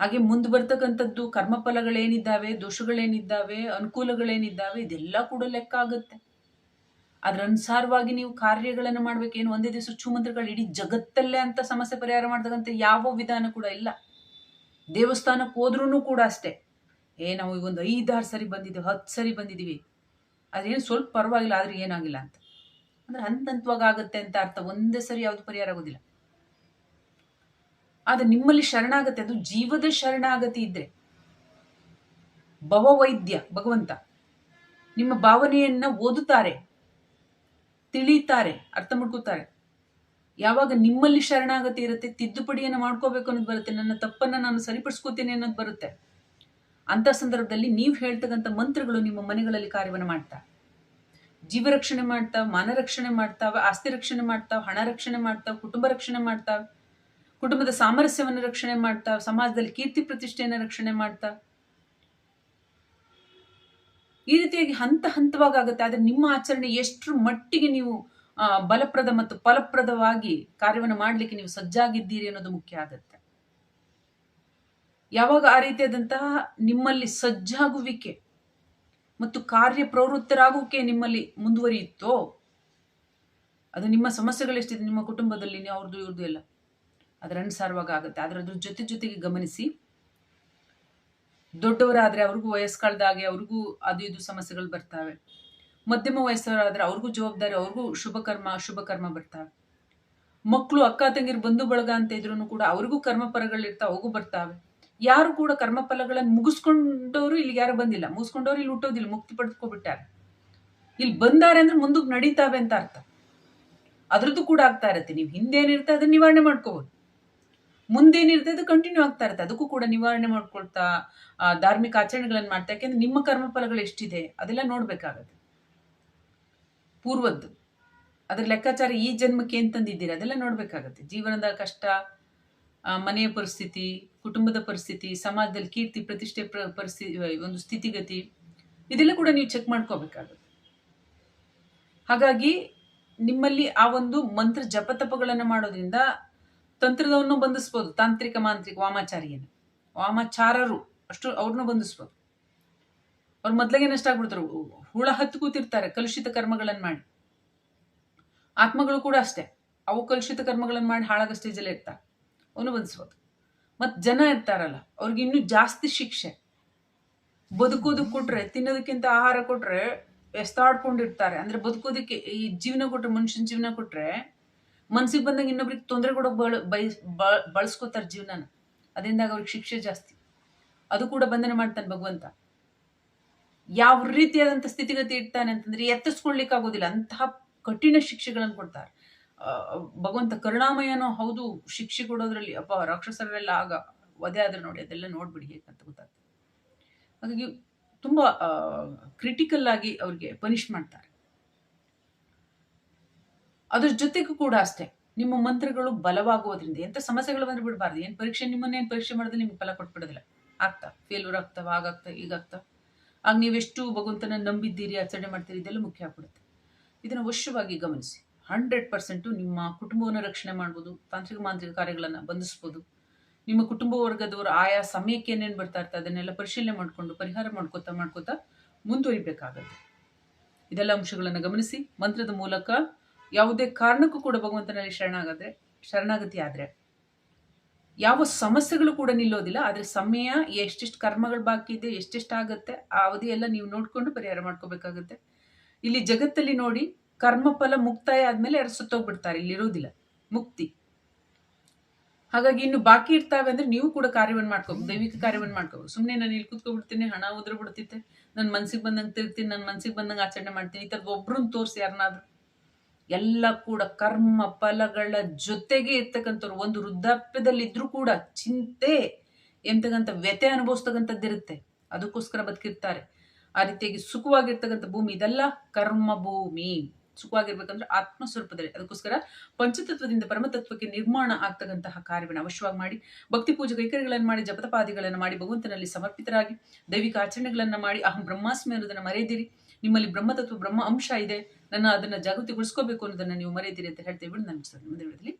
ಹಾಗೆ ಮುಂದೆ ಬರ್ತಕ್ಕಂಥದ್ದು ಕರ್ಮಫಲಗಳೇನಿದ್ದಾವೆ, ದೋಷಗಳೇನಿದ್ದಾವೆ, ಅನುಕೂಲಗಳೇನಿದ್ದಾವೆ, ಇದೆಲ್ಲ ಕೂಡ ಲೆಕ್ಕ ಆಗುತ್ತೆ. ಅದ್ರ ಅನುಸಾರವಾಗಿ ನೀವು ಕಾರ್ಯಗಳನ್ನು ಮಾಡ್ಬೇಕೇನು? ಒಂದೇ ದಿವಸ ಚುಮಂತ್ರಗಳು ಇಡೀ ಜಗತ್ತಲ್ಲೇ ಅಂತ ಸಮಸ್ಯೆ ಪರಿಹಾರ ಮಾಡ್ತಕ್ಕಂಥ ಯಾವ ವಿಧಾನ ಕೂಡ ಇಲ್ಲ. ದೇವಸ್ಥಾನಕ್ಕೆ ಹೋದ್ರೂ ಕೂಡ ಅಷ್ಟೇ. ಏ, ನಾವು ಈಗ ಒಂದು ಐದಾರು ಸರಿ ಬಂದಿದ್ದೀವಿ, ಹತ್ತು ಸರಿ ಬಂದಿದ್ದೀವಿ. ಅದೇನು ಸ್ವಲ್ಪ ಪರವಾಗಿಲ್ಲ, ಆದ್ರೆ ಏನಾಗಿಲ್ಲ ಅಂತ. ಅಂದ್ರೆ ಹಂತ ಹಂತವಾಗಿ ಆಗುತ್ತೆ ಅಂತ ಅರ್ಥ. ಒಂದೇ ಸರಿ ಯಾವುದು ಪರಿಹಾರ ಆಗೋದಿಲ್ಲ. ಆದ್ರೆ ನಿಮ್ಮಲ್ಲಿ ಶರಣಾಗತಿ ಅದು ಜೀವದ ಶರಣಾಗತಿ ಇದ್ರೆ. ಭವವೈದ್ಯ, ಭಗವಂತ, ನಿಮ್ಮ ಭಾವನೆಯನ್ನ ಓದುತ್ತಾರೆ, ತಿಳಿತಾರೆ, ಅರ್ಥ ಮಾಡ್ಕೋತಾರೆ ಯಾವಾಗ ನಿಮ್ಮಲ್ಲಿ ಶರಣಾಗತಿ ಇರುತ್ತೆ, ತಿದ್ದುಪಡಿಯನ್ನು ಮಾಡ್ಕೋಬೇಕು ಅನ್ನೋದು ಬರುತ್ತೆ, ನನ್ನ ತಪ್ಪನ್ನ ನಾನು ಸರಿಪಡಿಸ್ಕೋತೀನಿ ಅನ್ನೋದು ಬರುತ್ತೆ. ಅಂತ ಸಂದರ್ಭದಲ್ಲಿ ನೀವು ಹೇಳ್ತಕ್ಕಂಥ ಮಂತ್ರಗಳು ನಿಮ್ಮ ಮನೆಗಳಲ್ಲಿ ಕಾರ್ಯವನ್ನು ಮಾಡ್ತಾ. ಜೀವ ರಕ್ಷಣೆ ಮಾಡ್ತಾವ ಮಾನ ರಕ್ಷಣೆ ಮಾಡ್ತಾವ ಆಸ್ತಿ ರಕ್ಷಣೆ ಮಾಡ್ತಾವ ಹಣ ರಕ್ಷಣೆ ಮಾಡ್ತಾವ ಕುಟುಂಬ ರಕ್ಷಣೆ ಮಾಡ್ತಾವ ಕುಟುಂಬದ ಸಾಮರಸ್ಯವನ್ನು ರಕ್ಷಣೆ ಮಾಡ್ತಾವ ಸಮಾಜದಲ್ಲಿ ಕೀರ್ತಿ ಪ್ರತಿಷ್ಠೆಯನ್ನು ರಕ್ಷಣೆ ಮಾಡ್ತಾ. ಈ ರೀತಿಯಾಗಿ ಹಂತ ಹಂತವಾಗಿ ಆಗುತ್ತೆ, ಆದರೆ ನಿಮ್ಮ ಆಚರಣೆ ಎಷ್ಟರ ಮಟ್ಟಿಗೆ ನೀವು ಬಲಪ್ರದ ಮತ್ತು ಫಲಪ್ರದವಾಗಿ ಕಾರ್ಯವನ್ನು ಮಾಡಲಿಕ್ಕೆ ನೀವು ಸಜ್ಜಾಗಿದ್ದೀರಿ ಅನ್ನೋದು ಮುಖ್ಯ ಆಗುತ್ತೆ. ಯಾವಾಗ ಆ ರೀತಿಯಾದಂತಹ ನಿಮ್ಮಲ್ಲಿ ಸಜ್ಜಾಗುವಿಕೆ ಮತ್ತು ಕಾರ್ಯ ಪ್ರವೃತ್ತರಾಗುವಿಕೆ ನಿಮ್ಮಲ್ಲಿ ಮುಂದುವರಿಯುತ್ತೋ, ಅದು ನಿಮ್ಮ ಸಮಸ್ಯೆಗಳೆಷ್ಟಿದೆ ನಿಮ್ಮ ಕುಟುಂಬದಲ್ಲಿ ಅವ್ರದ್ದು ಇವ್ರದ್ದು ಎಲ್ಲ ಅದರ ಅನುಸಾರವಾಗಿ ಆಗುತ್ತೆ. ಅದರ ಅದ್ರ ಜೊತೆ ಜೊತೆಗೆ ಗಮನಿಸಿ, ದೊಡ್ಡವರಾದ್ರೆ ಅವ್ರಿಗೂ ವಯಸ್ಕಾಲದಾಗೆ ಅವ್ರಿಗೂ ಅದು ಇದು ಸಮಸ್ಯೆಗಳು ಬರ್ತವೆ. ಮಧ್ಯಮ ವಯಸ್ಸವರಾದ್ರೆ ಅವ್ರಿಗೂ ಜವಾಬ್ದಾರಿ, ಅವ್ರಿಗೂ ಶುಭ ಕರ್ಮ ಅಶುಭ ಕರ್ಮ ಬರ್ತಾವೆ ಮಕ್ಕಳು ಅಕ್ಕ ತಂಗಿರು ಬಂಧು ಬಳಗ ಅಂತ ಇದ್ರು ಕೂಡ ಅವ್ರಿಗೂ ಕರ್ಮ ಫಲಗಳಿರ್ತಾವೆ ಅವಗೂ ಬರ್ತಾವೆ. ಯಾರು ಕೂಡ ಕರ್ಮ ಫಲಗಳನ್ನು ಮುಗಿಸ್ಕೊಂಡವರು ಇಲ್ಲಿ ಯಾರು ಬಂದಿಲ್ಲ. ಮುಗಿಸ್ಕೊಂಡವ್ರು ಇಲ್ಲಿ ಹುಟ್ಟೋದಿಲ್ಲ, ಮುಕ್ತಿ ಪಡ್ಕೊಬಿಟ್ಟಾರೆ ಇಲ್ಲಿ ಬಂದಾರೆ ಅಂದ್ರೆ ಮುಂದಕ್ಕೆ ನಡೀತಾವೆ ಅಂತ ಅರ್ಥ. ಅದ್ರದ್ದು ಕೂಡ ಆಗ್ತಾ ಇರುತ್ತೆ. ನೀವು ಹಿಂದೇನಿರುತ್ತೆ ಅದನ್ನ ನಿವಾರಣೆ ಮಾಡ್ಕೋಬಹುದು ಮುಂದೇನಿರುತ್ತೆ ಅದು ಕಂಟಿನ್ಯೂ ಆಗ್ತಾ ಇರುತ್ತೆ. ಅದಕ್ಕೂ ಕೂಡ ನಿವಾರಣೆ ಮಾಡ್ಕೊಳ್ತಾ ಧಾರ್ಮಿಕ ಆಚರಣೆಗಳನ್ನು ಮಾಡ್ತಾ. ಯಾಕೆಂದ್ರೆ ನಿಮ್ಮ ಕರ್ಮಫಲಗಳು ಎಷ್ಟಿದೆ ಅದೆಲ್ಲ ನೋಡ್ಬೇಕಾಗತ್ತೆ. ಪೂರ್ವದ್ದು. ಅದ್ರ ಲೆಕ್ಕಾಚಾರ ಈ ಜನ್ಮಕ್ಕೆ ಏನ್ ತಂದಿದ್ದೀರಿ? ಅದೆಲ್ಲ ನೋಡ್ಬೇಕಾಗತ್ತೆ. ಜೀವನದ ಕಷ್ಟ ಮನೆಯ ಪರಿಸ್ಥಿತಿ, ಕುಟುಂಬದ ಪರಿಸ್ಥಿತಿ, ಸಮಾಜದಲ್ಲಿ ಕೀರ್ತಿ, ಪ್ರತಿಷ್ಠೆ ಪ್ರ- ಪರಿಸ್ಥಿತಿ ಒಂದು ಸ್ಥಿತಿಗತಿ, ಇದೆಲ್ಲ ಕೂಡ ನೀವು ಚೆಕ್ ಮಾಡ್ಕೋಬೇಕಾಗುತ್ತೆ. ಹಾಗಾಗಿ ನಿಮ್ಮಲ್ಲಿ ಆ ಒಂದು ಮಂತ್ರ ಜಪತಪಗಳನ್ನು ಮಾಡೋದ್ರಿಂದ ತಂತ್ರದವನ್ನು ಬಂಧಿಸ್ಬೋದು. ತಾಂತ್ರಿಕ, ಮಾಂತ್ರಿಕ, ವಾಮಾಚಾರಿಯನ್ನು. ವಾಮಾಚಾರರು ಅಷ್ಟು ಅವ್ರನ್ನ ಬಂಧಿಸ್ಬೋದು. ಅವ್ರು ನಷ್ಟ ನಷ್ಟಾಗ್ಬಿಡ್ತಾರೆ ಹುಳ ಹತ್ತು ಕೂತಿರ್ತಾರೆ, ಕಲುಷಿತ ಕರ್ಮಗಳನ್ನು ಮಾಡಿ. ಆತ್ಮಗಳು ಕೂಡ ಅಷ್ಟೇ. ಅವು ಕಲುಷಿತ ಕರ್ಮಗಳನ್ನು ಮಾಡಿ ಹಾಳಾಗ ಸ್ಟೇಜಲ್ಲಿ ಇರ್ತಾರೆ. ಅವನು ಬಂಧಿಸ್ಬೋದು ಮತ್ತು ಜನ ಇರ್ತಾರಲ್ಲ, ಅವ್ರಿಗೆ ಇನ್ನೂ ಜಾಸ್ತಿ ಶಿಕ್ಷೆ. ಬದುಕೋದಕ್ಕೆ ಕೊಟ್ರೆ, ತಿನ್ನೋದಕ್ಕಿಂತ ಆಹಾರ ಕೊಟ್ರೆ ಎಸ್ತಾಡ್ಕೊಂಡಿರ್ತಾರೆ. ಅಂದ್ರೆ ಬದುಕೋದಕ್ಕೆ ಈ ಜೀವನ ಕೊಟ್ರೆ, ಮನುಷ್ಯನ ಜೀವನ ಕೊಟ್ರೆ, ಮನ್ಸಿಗೆ ಬಂದಾಗ ಇನ್ನೊಬ್ರಿಗೆ ತೊಂದರೆ ಕೊಡೋ ಬಳ, ಬಯ ಬಳಸ್ಕೊತಾರೆ ಜೀವನನ. ಅದರಿಂದಾಗ ಅವ್ರಿಗೆ ಶಿಕ್ಷೆ ಜಾಸ್ತಿ. ಅದು ಕೂಡ ಬಂಧನೆ ಮಾಡ್ತಾನೆ ಭಗವಂತ. ಯಾವ ರೀತಿಯಾದಂಥ ಸ್ಥಿತಿಗತಿ ಇಡ್ತಾನೆ ಅಂತಂದ್ರೆ ಎತ್ತಿಸ್ಕೊಳ್ಲಿಕ್ಕೆ ಆಗೋದಿಲ್ಲ. ಅಂತಹ ಕಠಿಣ ಶಿಕ್ಷೆಗಳನ್ನು ಕೊಡ್ತಾರೆ. ಭಗವಂತ ಕರುಣಾಮಯನೋ ಹೌದು, ಶಿಕ್ಷೆ ಕೊಡೋದ್ರಲ್ಲಿ ಅಪ್ಪ ರಾಕ್ಷಸರೆಲ್ಲ ಆಗ ವಧೆ ಆದ್ರೆ ನೋಡಿ, ಅದೆಲ್ಲ ನೋಡ್ಬಿಡಿ ಅಂತ ಗೊತ್ತಾಗ್ತದೆ. ಹಾಗಾಗಿ ತುಂಬ ಕ್ರಿಟಿಕಲ್ ಆಗಿ ಅವ್ರಿಗೆ ಪನಿಷ್ ಮಾಡ್ತಾರೆ. ಅದ್ರ ಜೊತೆಗೂ ಕೂಡ ಅಷ್ಟೇ, ನಿಮ್ಮ ಮಂತ್ರಗಳು ಬಲವಾಗುವುದರಿಂದ, ಎಂತ ಸಮಸ್ಯೆಗಳು ಬಂದ್ರೆ ಬಿಡಬಾರ್ದು. ಏನ್ ಪರೀಕ್ಷೆ ನಿಮ್ಮನ್ನೇನ್ ಪರೀಕ್ಷೆ ಮಾಡಿದ್ರೆ ನಿಮ್ಗೆ ಫಲ ಕೊಟ್ಬಿಡೋದಿಲ್ಲ. ಆಗ್ತಾ ಫೇಲ್ಯೂರ್ ಆಗ್ತಾವ ಆಗಾಗ್ತಾ ಈಗಾಗ್ತಾ ಆಗ ನೀವೆಷ್ಟು ಭಗವಂತನ ನಂಬಿದ್ದೀರಿ, ಆಚರಣೆ ಮಾಡ್ತೀರಿ, ಇದೆಲ್ಲ ಮುಖ್ಯ ಆಗ್ಬಿಡುತ್ತೆ. ಇದನ್ನು ವಶ್ಯವಾಗಿ ಗಮನಿಸಿ. ಹಂಡ್ರೆಡ್ ಪರ್ಸೆಂಟು ನಿಮ್ಮ ಕುಟುಂಬವನ್ನು ರಕ್ಷಣೆ ಮಾಡ್ಬೋದು, ತಾಂತ್ರಿಕ ಮಾಂತ್ರಿಕ ಕಾರ್ಯಗಳನ್ನು ಬಂಧಿಸ್ಬೋದು. ನಿಮ್ಮ ಕುಟುಂಬ ವರ್ಗದವರು ಆಯಾ ಸಮಯಕ್ಕೆ ಏನೇನು ಬರ್ತಾ ಇರ್ತಾ ಅದನ್ನೆಲ್ಲ ಪರಿಶೀಲನೆ ಮಾಡಿಕೊಂಡು, ಪರಿಹಾರ ಮಾಡ್ಕೋತಾ ಮಾಡ್ಕೋತಾ ಮುಂದುವರಿಬೇಕಾಗತ್ತೆ. ಇದೆಲ್ಲ ಅಂಶಗಳನ್ನು ಗಮನಿಸಿ. ಮಂತ್ರದ ಮೂಲಕ ಯಾವುದೇ ಕಾರಣಕ್ಕೂ ಕೂಡ ಭಗವಂತನಲ್ಲಿ ಶರಣಾಗದೆ ಶರಣಾಗತಿ ಆದರೆ ಯಾವ ಸಮಸ್ಯೆಗಳು ಕೂಡ ನಿಲ್ಲೋದಿಲ್ಲ, ಆದರೆ ಸಮಯ, ಎಷ್ಟೆಷ್ಟು ಕರ್ಮಗಳು ಬಾಕಿ ಇದೆ, ಎಷ್ಟೆಷ್ಟು ಆಗುತ್ತೆ, ಆ ಅವಧಿಯೆಲ್ಲ ನೀವು ನೋಡಿಕೊಂಡು ಪರಿಹಾರ ಮಾಡ್ಕೋಬೇಕಾಗುತ್ತೆ. ಇಲ್ಲಿ ಜಗತ್ತಲ್ಲಿ ನೋಡಿ, ಕರ್ಮಫಲ ಮುಕ್ತಾಯ ಆದ್ಮೇಲೆ ಯಾರು ಸುತ್ತೋಗ್ಬಿಡ್ತಾರೆ, ಇಲ್ಲಿ ಇರೋದಿಲ್ಲ, ಮುಕ್ತಿ. ಹಾಗಾಗಿ ಇನ್ನು ಬಾಕಿ ಇರ್ತಾವೆ ಅಂದ್ರೆ ನೀವು ಕೂಡ ಕಾರ್ಯವನ್ನು ಮಾಡ್ಕೋಬೇಕು ದೈವಿಕ ಕಾರ್ಯವನ್ನು ಮಾಡ್ಕೋಬೇಕು ಸುಮ್ಮನೆ ನಾನು ಇಲ್ಲಿ ಕೂತ್ಕೊಬಿಡ್ತೀನಿ, ಹಣ ಉದ್ರ ಬಿಡ್ತಿತ್ತೆ ನನ್ನ ಮನ್ಸಿಗೆ ಬಂದಂಗೆ ತಿರ್ತೀನಿ ನನ್ನ ಮನ್ಸಿಗೆ ಬಂದಂಗೆ ಆಚರಣೆ ಮಾಡ್ತೀನಿ, ಈ ಥರದ್ದು ಒಬ್ರನ್ನ ತೋರಿಸಿ ಯಾರನ್ನಾದ್ರೂ ಎಲ್ಲ ಕೂಡ ಕರ್ಮ ಫಲಗಳ ಜೊತೆಗೆ ಇರ್ತಕ್ಕಂಥವ್ರು. ಒಂದು ವೃದ್ಧಾಪ್ಯದಲ್ಲಿದ್ದರೂ ಕೂಡ ಚಿಂತೆ ಎಂತಕ್ಕಂಥ ವ್ಯತೆ ಅನುಭವಿಸ್ತಕ್ಕಂಥದ್ದಿರುತ್ತೆ. ಅದಕ್ಕೋಸ್ಕರ ಬದುಕಿರ್ತಾರೆ. ಆ ರೀತಿಯಾಗಿ ಸುಖವಾಗಿರ್ತಕ್ಕಂಥ ಭೂಮಿ ಇದೆಲ್ಲ, ಕರ್ಮ ಭೂಮಿ. ಸುಖವಾಗಿರ್ಬೇಕಂದ್ರೆ ಆತ್ಮ ಸ್ವರೂಪದಲ್ಲಿ ಅದಕ್ಕೋಸ್ಕರ ಪಂಚತತ್ವದಿಂದ ಪರಮತತ್ವಕ್ಕೆ ನಿರ್ಮಾಣ ಆಗ್ತಕ್ಕಂತಹ ಕಾರ್ಯವನ್ನು ಅವಶ್ಯವಾಗಿ ಮಾಡಿ, ಭಕ್ತಿ ಪೂಜೆ ಕೈಕರ್ಯಗಳನ್ನು ಮಾಡಿ, ಜಪತಪಾದಿಗಳನ್ನು ಮಾಡಿ, ಭಗವಂತನಲ್ಲಿ ಸಮರ್ಪಿತರಾಗಿ ದೈವಿಕ ಆಚರಣೆಗಳನ್ನು ಮಾಡಿ, ಅಹಂ ಬ್ರಹ್ಮಾಸ್ಮಿ ಅನ್ನೋದನ್ನು ಮರೆಯದಿರಿ. ನಿಮ್ಮಲ್ಲಿ ಬ್ರಹ್ಮತತ್ವ, ಬ್ರಹ್ಮ ಅಂಶ ಇದೆ. ನನ್ನ ಅದನ್ನ ಜಾಗೃತಿಗೊಳಿಸ್ಕೋಬೇಕು ಅನ್ನೋದನ್ನ ನೀವು ಮರೆಯದಿರಿ ಅಂತ ಹೇಳ್ತೇವೆ ನನ್ನ ಮುಂದೆ ವಿಡಿಯೋದಲ್ಲಿ